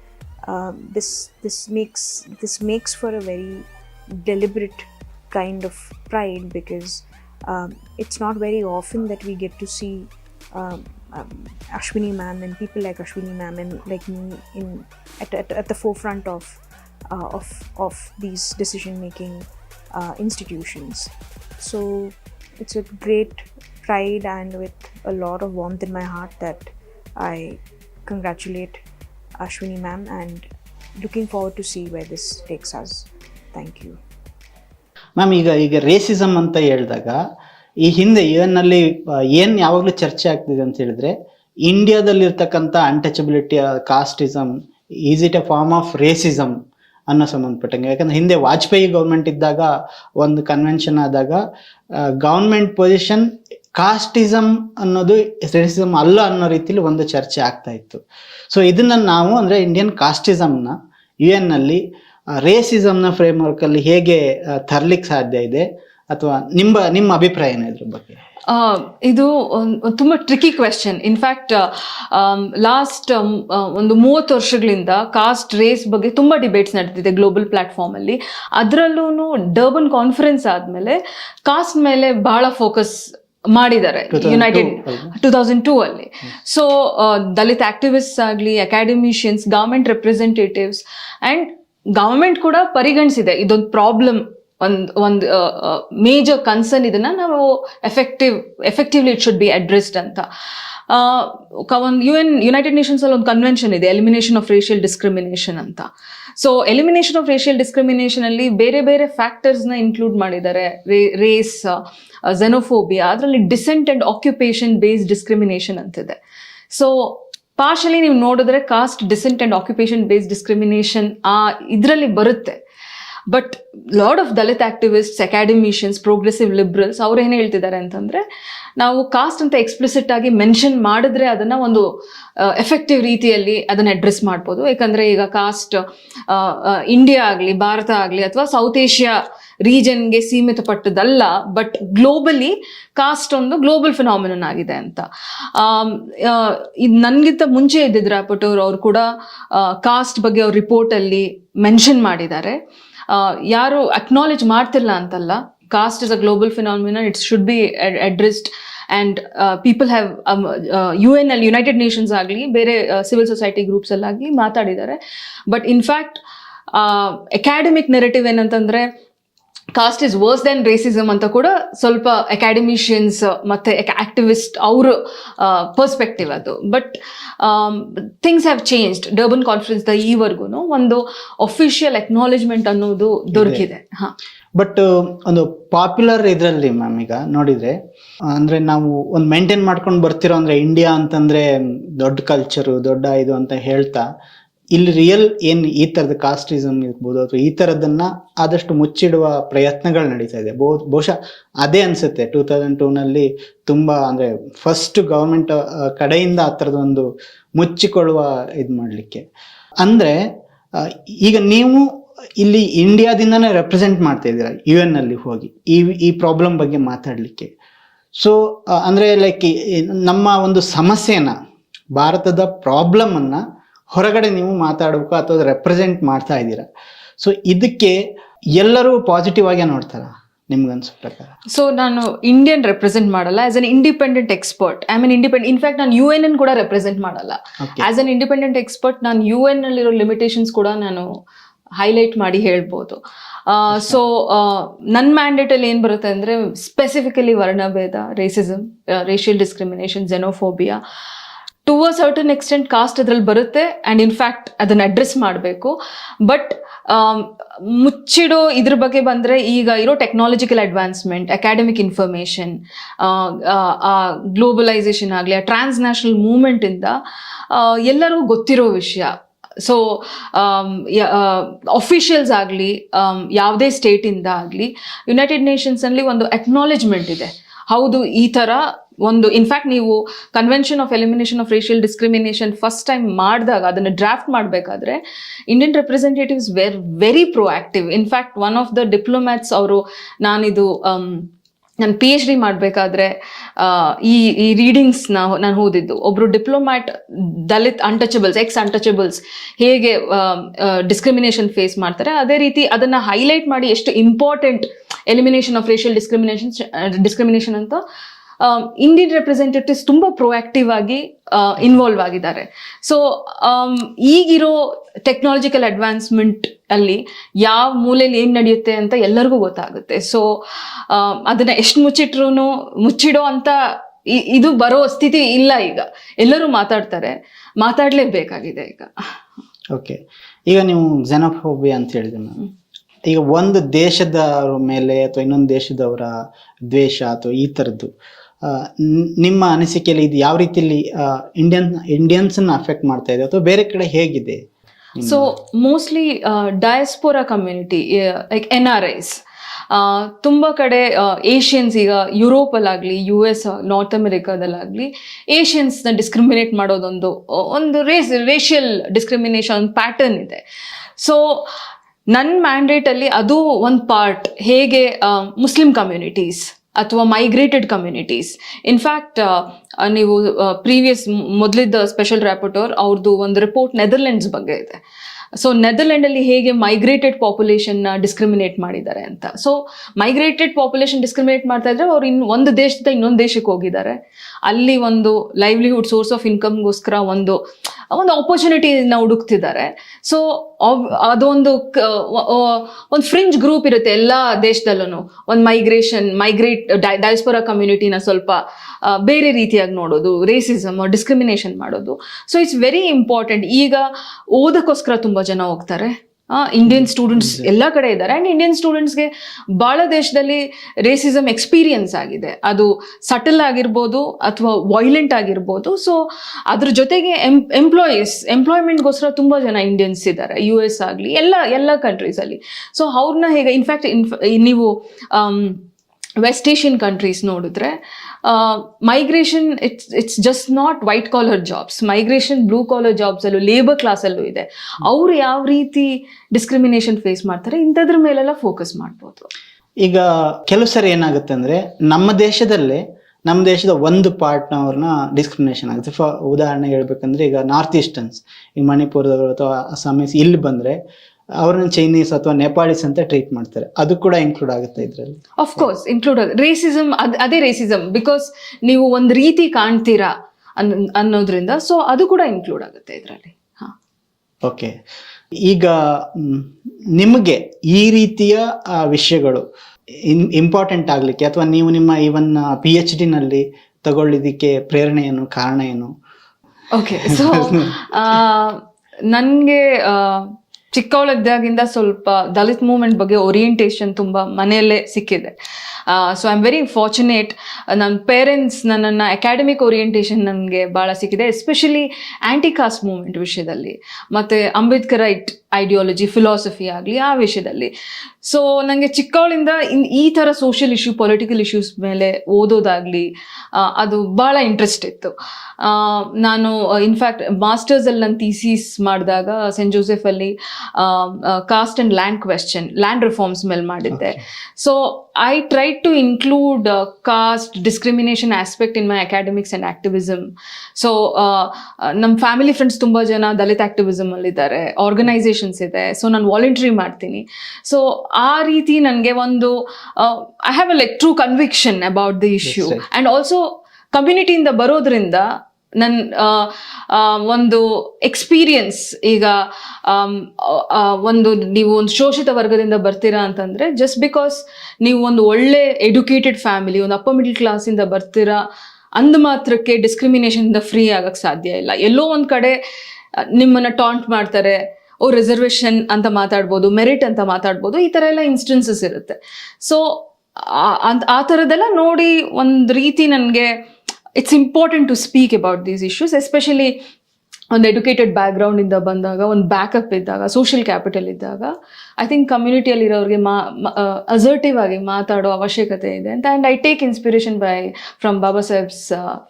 um, this this makes this makes for a very deliberate kind of pride because um, it's not very often that we get to see um, um, Ashwini ma'am and people like Ashwini ma'am and like me in at, at, at the forefront of uh, of of these decision making uh, institutions. So it's a great pride and with a lot of warmth in my heart that I congratulate Ashwini ma'am and looking forward to see where this takes us. Thank you. Ma'am ಈಗ ಈಗ racism ಅಂತ ಹೇಳಿದಾಗ, ಈ ಹಿಂದೆ N ಏನ್ ಯಾವಾಗಲೂ ಚರ್ಚೆ ಆಗ್ತಿದೆ ಅಂತ ಹೇಳಿದ್ರೆ ಇಂಡಿಯಾದಲ್ಲಿರ್ತಕ್ಕಂಥ untouchability casteism is it a form of racism ಅನ್ನೋ ಸಂಬಂಧಪಟ್ಟಂಗೆ ಯಾಕಂದ್ರೆ ಹಿಂದೆ ವಾಜಪೇಯಿ ಗೌರ್ಮೆಂಟ್ ಇದ್ದಾಗ, ಒಂದು ಕನ್ವೆನ್ಷನ್ ಆದಾಗ ಗೌರ್ಮೆಂಟ್ ಪೊಸಿಷನ್ ಕಾಸ್ಟಿಸಮ್ ಅನ್ನೋದು ರೇಸಿಸಮ್ ಅಲ್ಲ ಅನ್ನೋ ರೀತಿಲಿ ಒಂದು ಚರ್ಚೆ ಆಗ್ತಾ ಇತ್ತು. ಸೊ ಇದನ್ನ ನಾವು ಅಂದ್ರೆ ಇಂಡಿಯನ್ ಕಾಸ್ಟಿಸಮ್ನ ಯು ಎನ್ ಅಲ್ಲಿ ರೇಸಿಸಮ್ನ ಫ್ರೇಮ್ವರ್ಕ್ ಅಲ್ಲಿ ಹೇಗೆ ತರ್ಲಿಕ್ಕೆ ಸಾಧ್ಯ ಇದೆ ಅಥವಾ ನಿಮ್ಮ ನಿಮ್ಮ ಅಭಿಪ್ರಾಯ ಏನು ಇದ್ರ ಬಗ್ಗೆ? ಇದು ತುಂಬಾ ಟ್ರಿಕಿ ಕ್ವೆಶನ್ ಇನ್ಫ್ಯಾಕ್ಟ್ ಲಾಸ್ಟ್ ಒಂದು ಮೂವತ್ತು ವರ್ಷಗಳಿಂದ ಕಾಸ್ಟ್ ರೇಸ್ ಬಗ್ಗೆ ತುಂಬಾ ಡಿಬೇಟ್ಸ್ ನಡೆದಿದೆ ಗ್ಲೋಬಲ್ ಪ್ಲಾಟ್ಫಾರ್ಮ್ ಅಲ್ಲಿ. ಅದರಲ್ಲೂ ಡರ್ಬನ್ ಕಾನ್ಫರೆನ್ಸ್ ಆದ್ಮೇಲೆ ಕಾಸ್ಟ್ ಮೇಲೆ ಬಹಳ ಫೋಕಸ್ ಮಾಡಿದ್ದಾರೆ 2002 ಯುನೈಟೆಡ್? ಟೂ ತೌಸಂಡ್ ಟೂ ಅಲ್ಲಿ. ಸೊ ದಲಿತ್ ಆಕ್ಟಿವಿಸ್ಟ್ ಆಗಲಿ academicians government representatives and government ಕೂಡ ಪರಿಗಣಿಸಿದೆ. ಇದೊಂದು ಪ್ರಾಬ್ಲಮ್ ಒಂದು ಒಂದು ಮೇಜರ್ ಕನ್ಸರ್ನ್ ಇದನ್ನ ನಾವು effective effectively it should be addressed ಅಂತ. ಒಂದು ಯು ಎನ್ ಯುನೈಟೆಡ್ ನೇಷನ್ಸ್ ಅಲ್ಲಿ ಒಂದು ಕನ್ವೆನ್ಷನ್ ಇದೆ ಎಲಿಮಿನೇಷನ್ ಆಫ್ ರೇಷಿಯಲ್ ಡಿಸ್ಕ್ರಿಮಿನೇಷನ್ ಅಂತ. So elimination of racial discrimination ಅಲ್ಲಿ ಬೇರೆ ಬೇರೆ ಫ್ಯಾಕ್ಟರ್ಸ್ನ ಇನ್ಕ್ಲೂಡ್ ಮಾಡಿದ್ದಾರೆ. ರೇಸ್ ಝೆನೋಫೋಬಿಯಾ ಅದರಲ್ಲಿ descent and occupation based discrimination ಅಂತಿದೆ. ಸೊ ಪಾರ್ಶಲಿ ನೀವು ನೋಡಿದ್ರೆ caste descent and occupation based discrimination ಆ, ಇದರಲ್ಲಿ ಬರುತ್ತೆ. But lot of Dalit activists academicians progressive liberals ಅವ್ರು ಏನು ಹೇಳ್ತಿದ್ದಾರೆ ಅಂತಂದ್ರೆ, ನಾವು ಕಾಸ್ಟ್ ಅಂತ ಎಕ್ಸ್ಪ್ಲಿಸಿಟ್ ಆಗಿ ಮೆನ್ಷನ್ ಮಾಡಿದ್ರೆ ಅದನ್ನ ಒಂದು ಎಫೆಕ್ಟಿವ್ ರೀತಿಯಲ್ಲಿ ಅದನ್ನ ಅಡ್ರೆಸ್ ಮಾಡ್ಬೋದು. ಯಾಕಂದ್ರೆ ಈಗ ಕಾಸ್ಟ್ ಇಂಡಿಯಾ ಆಗಲಿ, ಭಾರತ ಆಗಲಿ ಅಥವಾ ಸೌತ್ ಏಷ್ಯಾ ರೀಜನ್ಗೆ ಸೀಮಿತಪಟ್ಟದಲ್ಲ ಬಟ್ ಗ್ಲೋಬಲಿ ಕಾಸ್ಟ್ ಒಂದು ಗ್ಲೋಬಲ್ ಫಿನಾಮಿನನ್ ಆಗಿದೆ ಅಂತ. ಇದು ನನಗಿಂತ ಮುಂಚೆ ಇದ್ದಿದ್ದು ರಾಪಟೋರ್ ಅವರು ಕೂಡ ಕಾಸ್ಟ್ ಬಗ್ಗೆ ಅವ್ರ ರಿಪೋರ್ಟಲ್ಲಿ ಮೆನ್ಷನ್ ಮಾಡಿದ್ದಾರೆ. ಯಾರು ಅಕ್ನಾಲೇಜ್ ಮಾಡ್ತಿಲ್ಲ ಅಂತಲ್ಲ caste is a global phenomenon it's should be addressed and people have U N ಅಲ್ಲಿ ಯುನೈಟೆಡ್ ನೇಷನ್ಸ್ ಆಗಲಿ, ಬೇರೆ ಸಿವಿಲ್ ಸೊಸೈಟಿ ಗ್ರೂಪ್ಸ್ ಅಲ್ಲಾಗಲಿ ಮಾತಾಡಿದ್ದಾರೆ. But in fact academic narrative ಏನಂತಂದ್ರೆ caste is worse than racism ಅಂತ ಕೂಡ ಸ್ವಲ್ಪ ಅಕಾಡೆಮಿಷಿಯನ್ಸ್ ಮತ್ತೆ ಆಕ್ಟಿವಿಸ್ಟ್ ಅವ್ರ ಪರ್ಸ್ಪೆಕ್ಟಿವ್ ಅದು. But things have changed Durban conference the ಈವರೆಗೂ ಒಂದು ಅಫಿಷಿಯಲ್ ಎಕ್ನಾಲೇಜ್ಮೆಂಟ್ ಅನ್ನೋದು ದೊರಕಿದೆ. ಹಾ. ಬಟ್ ಒಂದು ಪಾಪ್ಯುಲರ್ ಇದರಲ್ಲಿ ಮ್ಯಾಮ್ ಈಗ ನೋಡಿದ್ರೆ ಅಂದ್ರೆ ನಾವು ಒಂದು ಮೇಂಟೈನ್ ಮಾಡ್ಕೊಂಡು ಬರ್ತಿರೋ ಅಂದ್ರೆ ಇಂಡಿಯಾ ಅಂತಂದ್ರೆ ದೊಡ್ಡ ಕಲ್ಚರು ದೊಡ್ಡ ಇದು ಅಂತ ಹೇಳ್ತಾ ಇಲ್ಲಿ ರಿಯಲ್ ಏನ್ ಈ ತರದ ಕಾಸ್ಟಿಸಮ್ ಇರ್ಬೋದು ಅಥವಾ ಈ ತರದನ್ನ ಆದಷ್ಟು ಮುಚ್ಚಿಡುವ ಪ್ರಯತ್ನಗಳು ನಡೀತಾ ಇದೆ. ಬಹು, ಬಹುಶಃ ಅದೇ ಅನ್ಸುತ್ತೆ. ಟೂ ತೌಸಂಡ್ ಟೂನಲ್ಲಿ ತುಂಬಾ ಅಂದ್ರೆ ಫಸ್ಟ್ ಗವರ್ಮೆಂಟ್ ಕಡೆಯಿಂದ ಆ ತರದ ಒಂದು ಮುಚ್ಚಿಕೊಳ್ಳುವ ಇದು ಮಾಡಲಿಕ್ಕೆ. ಅಂದ್ರೆ ಈಗ ನೀವು ಇಲ್ಲಿ ಇಂಡಿಯಾದಿಂದನೇ ರೆಪ್ರೆಸೆಂಟ್ ಮಾಡ್ತಾ ಇದ್ದೀರಾ ಯು ಎನ್ ಅಲ್ಲಿ ಹೋಗಿ, ಈ ಈ ಪ್ರಾಬ್ಲಮ್ ಬಗ್ಗೆ ಮಾತಾಡಲಿಕ್ಕೆ. ಸೊ ಅಂದ್ರೆ ಲೈಕ್ ನಮ್ಮ ಒಂದು ಸಮಸ್ಯೆನ, ಭಾರತದ ಪ್ರಾಬ್ಲಮ್ ಅನ್ನ ಹೊರಗಡೆ ನೀವು ಮಾತಾಡಬೇಕು ಅಥವಾ ರೆಪ್ರೆಸೆಂಟ್ ಮಾಡ್ತಾ ಇದ್ದೀರಾ? ಸೊ ಇದಕ್ಕೆ ಎಲ್ಲರೂ ಪಾಸಿಟಿವ್ ಆಗಿ ನೋಡ್ತಾರ ನಿಮ್ಗನ್ಸೋ ಪ್ರಕಾರ? ಸೊ ನಾನು ಇಂಡಿಯನ್ ರೆಪ್ರೆಸೆಂಟ್ ಮಾಡಲ್ಲ as an independent expert I mean independent in fact ನಾನು ಯು ಎನ್ ಅನ್ ಕೂಡ ರೆಪ್ರೆಸೆಂಟ್ ಮಾಡಲ್ಲ. ಆಸ್ ಅನ್ ಇಂಡಿಪೆಂಡೆಂಟ್ ಎಕ್ಸ್ಪರ್ಟ್ ನಾನು ಯು ಎನ್ ಅಲ್ಲಿರೋ ಲಿಮಿಟೇಷನ್ಸ್ ಕೂಡ ನಾನು ಹೈಲೈಟ್ ಮಾಡಿ ಹೇಳ್ಬೋದು. ಸೊ ನನ್ನ ಮ್ಯಾಂಡೇಟಲ್ಲಿ ಏನು ಏನ್ ಬರುತ್ತೆ ಅಂದ್ರೆ specifically ವರ್ಣಭೇದ racism racial discrimination xenophobia to a certain extent caste ಅದ್ರಲ್ಲಿ ಬರುತ್ತೆ ಆ್ಯಂಡ್ ಇನ್ಫ್ಯಾಕ್ಟ್ ಅದನ್ನು ಅಡ್ರೆಸ್ ಮಾಡಬೇಕು. ಬಟ್ ಮುಚ್ಚಿಡೋ ಇದ್ರ ಬಗ್ಗೆ ಬಂದರೆ ಈಗ ಇರೋ technological advancement academic information globalisation ಆಗಲಿ, ಆ ಟ್ರಾನ್ಸ್ ನ್ಯಾಷನಲ್ ಮೂಮೆಂಟಿಂದ ಎಲ್ಲರೂ ಗೊತ್ತಿರೋ ವಿಷಯ. ಸೊ ಅಫಿಷಿಯಲ್ಸ್ ಆಗಲಿ ಯಾವುದೇ ಸ್ಟೇಟಿಂದ ಆಗಲಿ ಯುನೈಟೆಡ್ ನೇಷನ್ಸಲ್ಲಿ ಒಂದು ಅಕ್ನಾಲೆಜ್ಮೆಂಟ್ ಇದೆ. ಹೌದು, ಈ ಥರ ಒಂದು ಇನ್ಫ್ಯಾಕ್ಟ್ ನೀವು convention of elimination of racial discrimination first time ಮಾಡಿದಾಗ, ಅದನ್ನು ಡ್ರಾಫ್ಟ್ ಮಾಡಬೇಕಾದ್ರೆ Indian representatives were very proactive in fact one of the diplomats ಅವರು ನಾನಿದು ನಾನು ಪಿ ಎಚ್ ಡಿ ಮಾಡಬೇಕಾದ್ರೆ ಈ ಈ ರೀಡಿಂಗ್ಸ್ನ ನಾನು ಓದಿದ್ದು. ಒಬ್ರು diplomat Dalit untouchables ex untouchables ಹೇಗೆ ಡಿಸ್ಕ್ರಿಮಿನೇಷನ್ ಫೇಸ್ ಮಾಡ್ತಾರೆ, ಅದೇ ರೀತಿ ಅದನ್ನ ಹೈಲೈಟ್ ಮಾಡಿ ಎಷ್ಟು important elimination of racial discrimination discrimination ಅಂತ ಇಂಡಿಯನ್ ರೆಪ್ರೆಸೆಂಟೇಟಿವ್ಸ್ ತುಂಬ ಪ್ರೊಆಕ್ಟಿವ್ ಆಗಿ ಇನ್ವಾಲ್ವ್ ಆಗಿದ್ದಾರೆ. ಸೊ ಈಗಿರೋ ಟೆಕ್ನಾಲಜಿಕಲ್ ಅಡ್ವಾನ್ಸ್ಮೆಂಟ್ ಅಲ್ಲಿ ಯಾವ ಮೂಲೆಯಲ್ಲಿ ಏನು ನಡೆಯುತ್ತೆ ಅಂತ ಎಲ್ಲರಿಗೂ ಗೊತ್ತಾಗುತ್ತೆ. ಸೊ ಅದನ್ನ ಎಷ್ಟು ಮುಚ್ಚಿಟ್ರು ಮುಚ್ಚಿಡೋ ಅಂತ ಇದು ಬರೋ ಸ್ಥಿತಿ ಇಲ್ಲ ಈಗ. ಎಲ್ಲರೂ ಮಾತಾಡ್ತಾರೆ. ಮಾತಾಡಲೇಬೇಕಾಗಿದೆ ಈಗ. ಓಕೆ ಈಗ ನೀವು xenophobia ಅಂತ ಹೇಳಿದ್ರೆ ಮ್ಯಾಮ್ ಈಗ ಒಂದು ದೇಶದ ಮೇಲೆ ಅಥವಾ ಇನ್ನೊಂದು ದೇಶದವರ ದ್ವೇಷ ಅಥವಾ ಈ ಥರದ್ದು ನಿಮ್ಮ ಅನಿಸಿಕೆಯಲ್ಲಿ ಇದು ಯಾವ ರೀತಿಯಲ್ಲಿ ಇಂಡಿಯನ್ ಇಂಡಿಯನ್ಸನ್ನ ಅಫೆಕ್ಟ್ ಮಾಡ್ತಾ ಇದೆ ಅಥವಾ ಬೇರೆ ಕಡೆ ಹೇಗಿದೆ? So mostly diaspora community like N R Is ತುಂಬ ಕಡೆ ಏಷ್ಯನ್ಸ್ ಈಗ ಯುರೋಪಲ್ಲಾಗಲಿ ಯು ಎಸ್ ನಾರ್ತ್ ಅಮೆರಿಕಾದಲ್ಲಾಗಲಿ ಏಷ್ಯನ್ಸ್ನ ಡಿಸ್ಕ್ರಿಮಿನೇಟ್ ಮಾಡೋದೊಂದು ಒಂದು ರೇಸ್ ರೇಷಿಯಲ್ ಡಿಸ್ಕ್ರಿಮಿನೇಷನ್ ಪ್ಯಾಟರ್ನ್ ಇದೆ. ಸೊ ನನ್ನ ಮ್ಯಾಂಡೇಟಲ್ಲಿ ಅದು ಒಂದು ಪಾರ್ಟ್ ಹೇಗೆ ಮುಸ್ಲಿಂ ಕಮ್ಯುನಿಟೀಸ್ ಅಥವಾ ಮೈಗ್ರೇಟೆಡ್ ಕಮ್ಯುನಿಟೀಸ್ ಇನ್ಫ್ಯಾಕ್ಟ್ ನೀವು ಪ್ರೀವಿಯಸ್ ಮೊದಲಿದ್ದ ಸ್ಪೆಷಲ್ ರ್ಯಾಪೋಟೋರ್ ಅವ್ರದ್ದು ಒಂದು ರಿಪೋರ್ಟ್ ನೆದರ್ಲೆಂಡ್ಸ್ ಬಗ್ಗೆ ಇದೆ. ಸೊ ನೆದರ್ಲ್ಯಾಂಡಲ್ಲಿ ಹೇಗೆ ಮೈಗ್ರೇಟೆಡ್ ಪಾಪ್ಯುಲೇಷನ್ನ ಡಿಸ್ಕ್ರಿಮಿನೇಟ್ ಮಾಡಿದ್ದಾರೆ ಅಂತ. ಸೊ ಮೈಗ್ರೇಟೆಡ್ ಪಾಪ್ಯುಲೇಷನ್ ಡಿಸ್ಕ್ರಿಮಿನೇಟ್ ಮಾಡ್ತಾ ಇದ್ರೆ ಅವ್ರು ಇನ್ನು ಒಂದು ದೇಶದಿಂದ ಇನ್ನೊಂದು ದೇಶಕ್ಕೆ ಹೋಗಿದ್ದಾರೆ. ಅಲ್ಲಿ ಒಂದು ಲೈವ್ಲಿಹುಡ್ ಸೋರ್ಸ್ ಆಫ್ ಇನ್ಕಮ್ಗೋಸ್ಕರ ಒಂದು ಒಂದು ಆಪರ್ಚುನಿಟಿನ ಹುಡುಕ್ತಿದ್ದಾರೆ. ಸೊ ಅದೊಂದು ಒಂದು ಫ್ರಿಂಜ್ ಗ್ರೂಪ್ ಇರುತ್ತೆ ಎಲ್ಲ ದೇಶದಲ್ಲೂ ಒಂದು ಮೈಗ್ರೇಷನ್ ಮೈಗ್ರೇಟ್ ಡೈಸ್ಪೊರಾ ಕಮ್ಯುನಿಟಿನ ಸ್ವಲ್ಪ ಬೇರೆ ರೀತಿಯಾಗಿ ನೋಡೋದು ರೇಸಿಸಮ್ ಡಿಸ್ಕ್ರಿಮಿನೇಷನ್ ಮಾಡೋದು. ಸೊ ಇಟ್ಸ್ ವೆರಿ ಇಂಪಾರ್ಟೆಂಟ್ ಈಗ ಓದಕ್ಕೋಸ್ಕರ ತುಂಬ ಜನ ಹೋಗ್ತಾರೆ. ಇಂಡಿಯನ್ ಸ್ಟೂಡೆಂಟ್ಸ್ ಎಲ್ಲ ಕಡೆ ಇದ್ದಾರೆ. ಆ್ಯಂಡ್ ಇಂಡಿಯನ್ ಸ್ಟೂಡೆಂಟ್ಸ್ಗೆ ಭಾಳ ದೇಶದಲ್ಲಿ ರೇಸಿಸಮ್ ಎಕ್ಸ್ಪೀರಿಯನ್ಸ್ ಆಗಿದೆ. ಅದು ಸಟಲ್ ಆಗಿರ್ಬೋದು ಅಥವಾ ವೈಲೆಂಟ್ ಆಗಿರ್ಬೋದು. ಸೊ ಅದ್ರ ಜೊತೆಗೆ ಎಂ ಎಂಪ್ಲಾಯೀಸ್ ಎಂಪ್ಲಾಯ್ಮೆಂಟ್ಗೋಸ್ಕರ ತುಂಬ ಜನ ಇಂಡಿಯನ್ಸ್ ಇದ್ದಾರೆ. ಯು ಎಸ್ ಆಗಲಿ ಎಲ್ಲ ಎಲ್ಲ ಕಂಟ್ರೀಸಲ್ಲಿ ಸೊ ಅವ್ರನ್ನ ಹೇಗೆ ಇನ್ಫ್ಯಾಕ್ಟ್ ಇನ್ಫ್ ನೀವು ವೆಸ್ಟ್ ಏಷ್ಯನ್ ಕಂಟ್ರೀಸ್ ನೋಡಿದ್ರೆ migration it's it's just not white collar jobs migration blue collar ಜಾಬ್ಸಲ್ಲೂ labour ಕ್ಲಾಸಲ್ಲೂ ಇದೆ. ಅವರು ಯಾವ ರೀತಿ ಡಿಸ್ಕ್ರಿಮಿನೇಷನ್ ಫೇಸ್ ಮಾಡ್ತಾರೆ, ಇಂಥದ್ರ ಮೇಲೆಲ್ಲ ಫೋಕಸ್ ಮಾಡ್ಬೋದು. ಈಗ ಕೆಲವು ಸರಿ ಏನಾಗುತ್ತೆ ಅಂದರೆ, ನಮ್ಮ ದೇಶದಲ್ಲೇ, ನಮ್ಮ ದೇಶದ ಒಂದು ಪಾರ್ಟ್ನವ್ರನ್ನ ಡಿಸ್ಕ್ರಿಮಿನೇಷನ್ ಆಗುತ್ತೆ. ಫಾರ್ ಉದಾಹರಣೆ ಹೇಳ್ಬೇಕಂದ್ರೆ, ಈಗ ನಾರ್ತ್ ಈಸ್ಟರ್ನ್ಸ್ ಈ ಮಣಿಪುರದವರು ಅಥವಾ ಅಸ್ಸಾಮೀಸ್ ಇಲ್ಲಿ ಬಂದ್ರೆ ಅವ್ರನ್ನ ಚೈನೀಸ್ ಅಥವಾ ನೇಪಾಳೀಸ್ ಅಂತ ಟ್ರೀಟ್ ಮಾಡ್ತಾರೆ. ಅದು ಕೂಡ ಇನ್ಕ್ಲೂಡ್ ಆಗುತ್ತೆ ಇದರಲ್ಲಿ. ಆಫ್ ಕೋರ್ಸ್ ಇನ್ಕ್ಲೂಡ್ ರೇಸಿಸಮ್ ಅದೇ ರೇಸಿಸಮ್ ಬಿಕಾಸ್ ನೀವು ಒಂದು ರೀತಿ ಕಾಣ್ತೀರಾ ಅನ್ ಅನ್ನೋದ್ರಿಂದ ಸೊ ಅದು ಕೂಡ ಇನ್ಕ್ಲೂಡ್ ಆಗುತ್ತೆ ಇದರಲ್ಲಿ. ಹಾಂ. ಓಕೆ ಈಗ ನಿಮಗೆ ಈ ರೀತಿಯ ವಿಷಯಗಳು ಇಂಪಾರ್ಟೆಂಟ್ ಆಗ್ಲಿಕ್ಕೆ ಅಥವಾ ನೀವು ನಿಮ್ಮ ಇವನ್ ಪಿ ಎಚ್ ಡಿನಲ್ಲಿ ತಗೊಳ್ಳಿದಕ್ಕೆ ಪ್ರೇರಣೆ ಏನು ಕಾರಣ ಏನು? ಓಕೆ ಸೊ ನನಗೆ ಚಿಕ್ಕವಳಿದ್ದಾಗಿಂದ ಸ್ವಲ್ಪ ದಲಿತ್ ಮೂವ್ಮೆಂಟ್ ಬಗ್ಗೆ ಓರಿಯೆಂಟೇಷನ್ ತುಂಬ ಮನೆಯಲ್ಲೇ ಸಿಕ್ಕಿದೆ. So I am very fortunate ನನ್ನ ಪೇರೆಂಟ್ಸ್ ನನ್ನನ್ನು ಅಕಾಡೆಮಿಕ್ ಓರಿಯೆಂಟೇಷನ್ ನನಗೆ ಭಾಳ ಸಿಕ್ಕಿದೆ ಎಸ್ಪೆಷಲಿ ಆ್ಯಂಟಿ ಕಾಸ್ಟ್ ಮೂವ್ಮೆಂಟ್ ವಿಷಯದಲ್ಲಿ. ಮತ್ತು ಅಂಬೇಡ್ಕರ್ ರೈಟ್ ಐಡಿಯಾಲಜಿ ಫಿಲಾಸಫಿ ಆಗಲಿ ಆ ವಿಷಯದಲ್ಲಿ. ಸೊ ನನಗೆ ಚಿಕ್ಕವಳಿಂದ ಇನ್ ಈ ಥರ ಸೋಷಿಯಲ್ ಇಶ್ಯೂ ಪೊಲಿಟಿಕಲ್ ಇಶ್ಯೂಸ್ ಮೇಲೆ ಓದೋದಾಗಲಿ ಅದು ಭಾಳ ಇಂಟ್ರೆಸ್ಟ್ ಇತ್ತು. ನಾನು ಇನ್ಫ್ಯಾಕ್ಟ್ ಮಾಸ್ಟರ್ಸಲ್ಲಿ ನಾನು ಥೀಸಿಸ್ ಮಾಡಿದಾಗ saint ಜೋಸೆಫಲ್ಲಿ caste and land question land reforms ಮೇಲೆ ಮಾಡಿದ್ದೆ. So I try to include caste discrimination aspect in my academics and activism so ನಮ್ಮ ಫ್ಯಾಮಿಲಿ ಫ್ರೆಂಡ್ಸ್ ತುಂಬ ಜನ ದಲಿತ್ ಇದ್ದಾರೆ ಅಲ್ಲಿದ್ದಾರೆ. ಆರ್ಗನೈಸೇಷನ್ಸ್ ಇದೆ. ಸೊ ನಾನು ವಾಲಂಟ್ರಿ ಮಾಡ್ತೀನಿ. ಸೊ ಆ ರೀತಿ ನನಗೆ ಒಂದು I have a like true conviction about the issue. And also ಕಮ್ಯುನಿಟಿಯಿಂದ ಬರೋದ್ರಿಂದ ನನ್ನ ಒಂದು ಎಕ್ಸ್ಪೀರಿಯನ್ಸ್ ಈಗ ಒಂದು ನೀವು ಒಂದು ಶೋಷಿತ ವರ್ಗದಿಂದ ಬರ್ತೀರಾ ಅಂತಂದರೆ ಜಸ್ಟ್ ಬಿಕಾಸ್ ನೀವು ಒಂದು ಒಳ್ಳೆ ಎಡ್ಯುಕೇಟೆಡ್ ಫ್ಯಾಮಿಲಿ ಒಂದು ಅಪ್ಪರ್ ಮಿಡಲ್ ಕ್ಲಾಸಿಂದ ಬರ್ತೀರಾ ಅಂದ ಮಾತ್ರಕ್ಕೆ ಡಿಸ್ಕ್ರಿಮಿನೇಷನಿಂದ ಫ್ರೀ ಆಗಕ್ಕೆ ಸಾಧ್ಯ ಇಲ್ಲ. ಎಲ್ಲೋ ಒಂದು ಕಡೆ ನಿಮ್ಮನ್ನ ಟಾಂಟ್ ಮಾಡ್ತಾರೆ. ಓ ರಿಸರ್ವೇಶನ್ ಅಂತ ಮಾತಾಡ್ಬೋದು ಮೆರಿಟ್ ಅಂತ ಮಾತಾಡ್ಬೋದು, ಈ ಥರ ಎಲ್ಲ ಇನ್ಸ್ಟೆನ್ಸಸ್ ಇರುತ್ತೆ. ಸೊ ಅಂತ, ಆ ಥರದ್ದೆಲ್ಲ ನೋಡಿ ಒಂದು ರೀತಿ ನನಗೆ it's important to speak about these issues especially ಒಂದು ಎಡ್ಯುಕೇಟೆಡ್ ಬ್ಯಾಕ್ಗ್ರೌಂಡಿಂದ ಬಂದಾಗ, ಒಂದು ಬ್ಯಾಕಪ್ ಇದ್ದಾಗ ಸೋಷಿಯಲ್ ಕ್ಯಾಪಿಟಲ್ ಇದ್ದಾಗ ಐ ಥಿಂಕ್ ಕಮ್ಯುನಿಟಿಯಲ್ಲಿರೋರಿಗೆ ಮಾ ಅಸರ್ಟಿವ್ ಆಗಿ ಮಾತಾಡೋ ಅವಶ್ಯಕತೆ ಇದೆ ಅಂತ and I take inspiration by from Baba Saheb's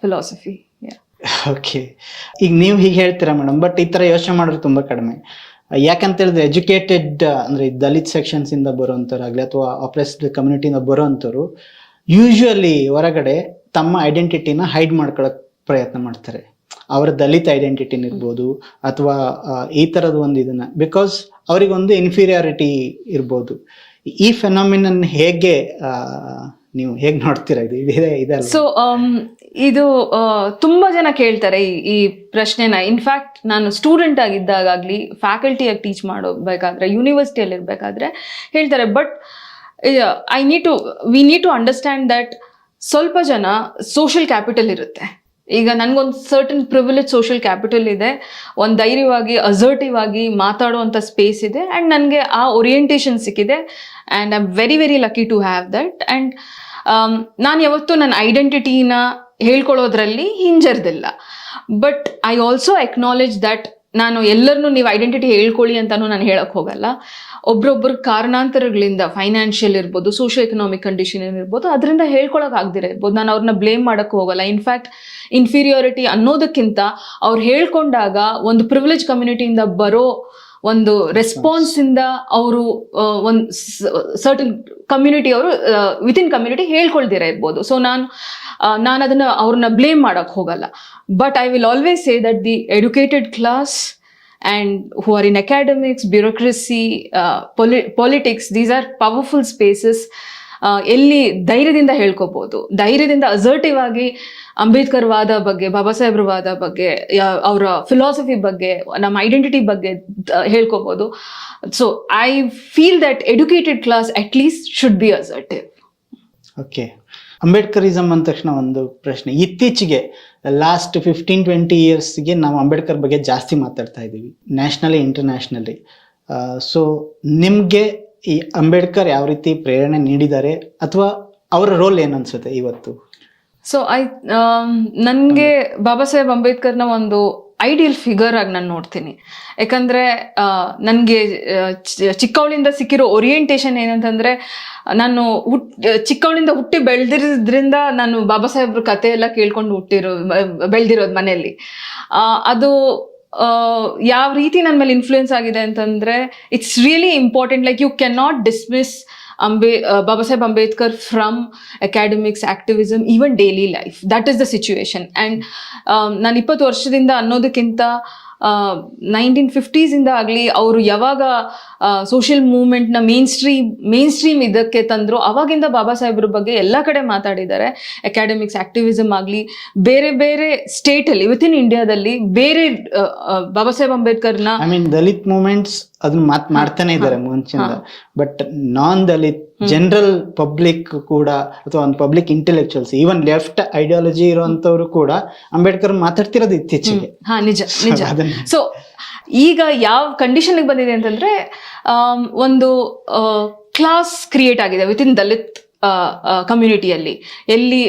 philosophy okay ಈಗ ನೀವು ಹೀಗೆ ಹೇಳ್ತೀರಾ ಮೇಡಮ್ ಬಟ್ ಈ ಥರ ಯೋಚನೆ ಮಾಡೋದು ತುಂಬ ಕಡಿಮೆ. ಯಾಕಂತ ಹೇಳಿದ್ರೆ ಎಜುಕೇಟೆಡ್ ಅಂದ್ರೆ ದಲಿತ್ ಸೆಕ್ಷನ್ಸ್ ಇಂದ ಬರುವಂಥವ್ರಾಗ್ಲಿ ಅಥವಾ ಅಪ್ರೆಸ್ಡ್ ಕಮ್ಯುನಿಟಿಯಿಂದ ಬರುವಂಥವ್ರು ಯೂಶುವಲಿ ಹೊರಗಡೆ ತಮ್ಮ ಐಡೆಂಟಿಟಿನ ಹೈಡ್ ಮಾಡ್ಕೊಳಕ್ ಪ್ರಯತ್ನ ಮಾಡ್ತಾರೆ. ಅವರ ದಲಿತ ಐಡೆಂಟಿಟಿನ ಇರ್ಬೋದು, ಅಥವಾ ಈ ಥರದ ಒಂದು ಇದನ್ನ. ಬಿಕಾಸ್ ಅವರಿಗೊಂದು ಇನ್ಫೀರಿಯಾರಿಟಿ ಇರ್ಬೋದು. ಈ ಫೆನಾಮಿನನ್ ಹೇಗೆ ನೀವು ಹೇಗೆ ನೋಡ್ತೀರಾ? ಇದೆ ಇದೆ ಸೊ ಇದು ತುಂಬಾ ಜನ ಕೇಳ್ತಾರೆ ಈ ಈ ಪ್ರಶ್ನೆನ. ಇನ್ಫ್ಯಾಕ್ಟ್ ನಾನು ಸ್ಟೂಡೆಂಟ್ ಆಗಿದ್ದಾಗಲಿ ಫ್ಯಾಕಲ್ಟಿಯಾಗಿ ಟೀಚ್ ಮಾಡೋಬೇಕಾದ್ರೆ ಯೂನಿವರ್ಸಿಟಿಯಲ್ಲಿ ಇರಬೇಕಾದ್ರೆ ಹೇಳ್ತಾರೆ. But I need to we need to understand that ಸ್ವಲ್ಪ ಜನ ಸೋಷಿಯಲ್ ಕ್ಯಾಪಿಟಲ್ ಇರುತ್ತೆ. ಈಗ ನನಗೊಂದು ಸರ್ಟನ್ ಪ್ರಿವಿಲೇಜ್ ಸೋಷಿಯಲ್ ಕ್ಯಾಪಿಟಲ್ ಇದೆ. ಒಂದು ಧೈರ್ಯವಾಗಿ ಅಸರ್ಟಿವ್ ಆಗಿ ಮಾತಾಡುವಂಥ ಸ್ಪೇಸ್ ಇದೆ. ಆ್ಯಂಡ್ ನನಗೆ ಆ ಓರಿಯೆಂಟೇಷನ್ ಸಿಕ್ಕಿದೆ. And I very very lucky to have that and ನಾನು ಯಾವತ್ತೂ ನನ್ನ ಐಡೆಂಟಿಟಿನ ಹೇಳ್ಕೊಳ್ಳೋದ್ರಲ್ಲಿ ಹಿಂಜರ್ದಿಲ್ಲ. But I also acknowledge that ನಾನು ಎಲ್ಲರನ್ನೂ ನೀವು ಐಡೆಂಟಿಟಿ ಹೇಳ್ಕೊಳ್ಳಿ ಅಂತಲೂ ನಾನು ಹೇಳೋಕೆ ಹೋಗಲ್ಲ. ಒಬ್ರೊಬ್ಬರ ಕಾರಣಾಂತರಗಳಿಂದ ಫೈನಾನ್ಷಿಯಲ್ ಇರ್ಬೋದು ಸೋಷಿಯೋ ಎಕನಾಮಿಕ್ ಕಂಡೀಷನ್ ಇರ್ಬೋದು, ಅದರಿಂದ ಹೇಳ್ಕೊಳಕ್ಕೆ ಆಗದಿರ ಇರ್ಬೋದು. ನಾನು ಅವ್ರನ್ನ ಬ್ಲೇಮ್ ಮಾಡೋಕ್ಕೆ ಹೋಗಲ್ಲ. ಇನ್ಫ್ಯಾಕ್ಟ್ ಇನ್ಫೀರಿಯಾರಿಟಿ ಅನ್ನೋದಕ್ಕಿಂತ ಅವ್ರು ಹೇಳ್ಕೊಂಡಾಗ ಒಂದು ಪ್ರಿವಿಲೇಜ್ ಕಮ್ಯುನಿಟಿಯಿಂದ ಬರೋ ಒಂದು ರೆಸ್ಪಾನ್ಸ್ ಇಂದ ಅವರು ಒಂದು ಸರ್ಟನ್ ಕಮ್ಯುನಿಟಿ ಅವರು ವಿತಿನ್ ಕಮ್ಯುನಿಟಿ ಹೇಳ್ಕೊಳ್ದಿರ ಇರ್ಬೋದು. ಸೊ ನಾನು ನಾನು ಅದನ್ನು ಅವ್ರನ್ನ ಬ್ಲೇಮ್ ಮಾಡೋಕ್ಕೆ ಹೋಗಲ್ಲ. But I will always say that the educated class and who are in academics, bureaucracy, poli politics these are powerful spaces. ಎಲ್ಲಿ ಧೈರ್ಯದಿಂದ ಹೇಳ್ಕೋಬಹುದು ಧೈರ್ಯದಿಂದ ಅಸರ್ಟಿವ್ ಆಗಿ ಅಂಬೇಡ್ಕರ್ ವಾದ ಬಗ್ಗೆ ಬಾಬಾ ಸಾಹೇಬ್ರ ವಾದ ಬಗ್ಗೆ ಅವರ ಫಿಲಾಸಫಿ ಬಗ್ಗೆ ನಮ್ಮ ಐಡೆಂಟಿಟಿ ಬಗ್ಗೆ ಹೇಳ್ಕೋಬಹುದು so I feel that educated class at least should be assertive okay Ambedkarism ಅಂದ ತಕ್ಷಣ ಒಂದು ಪ್ರಶ್ನೆ. ಇತ್ತೀಚೆಗೆ ಲಾಸ್ಟ್ ಫಿಫ್ಟೀನ್ ಟ್ವೆಂಟಿ ಇಯರ್ಸ್ಗೆ ನಾವು ಅಂಬೇಡ್ಕರ್ ಬಗ್ಗೆ ಜಾಸ್ತಿ ಮಾತಾಡ್ತಾ ಇದ್ದೀವಿ ನ್ಯಾಷನಲಿ ಇಂಟರ್ನ್ಯಾಷನಲಿ ಸೊ ನಿಮಗೆ ಈ ಅಂಬೇಡ್ಕರ್ ಯಾವ ರೀತಿ ಪ್ರೇರಣೆ ನೀಡಿದ್ದಾರೆ ಅಥವಾ ಅವರ ರೋಲ್ ಏನು ಅನ್ಸುತ್ತೆ ಇವತ್ತು? ಸೊ ಐ ನನಗೆ ಬಾಬಾ ಸಾಹೇಬ್ ಅಂಬೇಡ್ಕರ್ನ ಒಂದು ಐಡಿಯಲ್ ಫಿಗರ್ ಆಗಿ ನಾನು ನೋಡ್ತೀನಿ. ಯಾಕಂದ್ರೆ ನನಗೆ ಚಿಕ್ಕವಳಿಂದ ಸಿಕ್ಕಿರೋ ಓರಿಯೆಂಟೇಷನ್ ಏನಂತಂದ್ರೆ, ನಾನು ಹುಟ್ ಚಿಕ್ಕವಳಿಂದ ಹುಟ್ಟಿ ಬೆಳೆದಿರೋದ್ರಿಂದ ನಾನು ಬಾಬಾ ಸಾಹೇಬ್ರ ಕತೆ ಎಲ್ಲ ಕೇಳ್ಕೊಂಡು ಹುಟ್ಟಿರೋ ಬೆಳೆದಿರೋದು ಮನೆಯಲ್ಲಿ. ಅದು ಯಾವ ರೀತಿ ನನ್ನ ಮೇಲೆ ಇನ್ಫ್ಲೂಯೆನ್ಸ್ ಆಗಿದೆ ಅಂತಂದ್ರೆ it's really important like you can not dismiss Ambe Baba Saheb Ambedkar from academics activism even daily life that is the situation and ನಾನು ಇಪ್ಪತ್ತು ವರ್ಷದಿಂದ ಅನ್ನೋದಕ್ಕಿಂತ ನೈನ್ಟೀನ್ ಫಿಫ್ಟೀಸಿಂದ ಆಗಲಿ ಅವರು ಯಾವಾಗ ಸೋಷಿಯಲ್ ಮೂವ್ಮೆಂಟ್ನ ಮೇನ್ ಸ್ಟ್ರೀಮ್ ಮೇನ್ ಸ್ಟ್ರೀಮ್ ಇದಕ್ಕೆ ತಂದರು ಅವಾಗಿಂದ ಬಾಬಾ ಸಾಹೇಬ್ರ ಬಗ್ಗೆ ಎಲ್ಲ ಕಡೆ ಮಾತಾಡಿದ್ದಾರೆ. ಅಕಾಡೆಮಿಕ್ಸ್ ಆಕ್ಟಿವಿಸಮ್ ಆಗಲಿ ಬೇರೆ ಬೇರೆ ಸ್ಟೇಟಲ್ಲಿ ವಿತ್ ಇನ್ ಇಂಡಿಯಾದಲ್ಲಿ ಬೇರೆ ಬಾಬಾ ಸಾಹೇಬ್ ಅಂಬೇಡ್ಕರ್ನ ಐ ಮೀನ್ ದಲಿತ್ ಮೂಮೆಂಟ್ಸ್ ಅದನ್ನ ಮಾತ್ ಮಾಡ್ತಾನೆ ಇದ್ದಾರೆ ಮುಂಚಿಂದ. But non Dalit general public ಕೂಡ ಅಥವಾ ಒಂದು public intellectuals even left ideology ಇರುವಂತವ್ರು ಕೂಡ ಅಂಬೇಡ್ಕರ್ ಮಾತಾಡ್ತಿರೋದು ಇತ್ತೀಚೆಗೆ. ಹಾ ನಿಜ ನಿಜ. ಸೊ ಈಗ ಯಾವ ಕಂಡೀಷನ್ ಬಂದಿದೆ ಅಂತಂದ್ರೆ ಒಂದು ಕ್ಲಾಸ್ ಕ್ರಿಯೇಟ್ ಆಗಿದೆ ವಿತ್ ಇನ್ ದಲಿತ್ ಕಮ್ಯುನಿಟಿಯಲ್ಲಿ ಎಲ್ಲಿ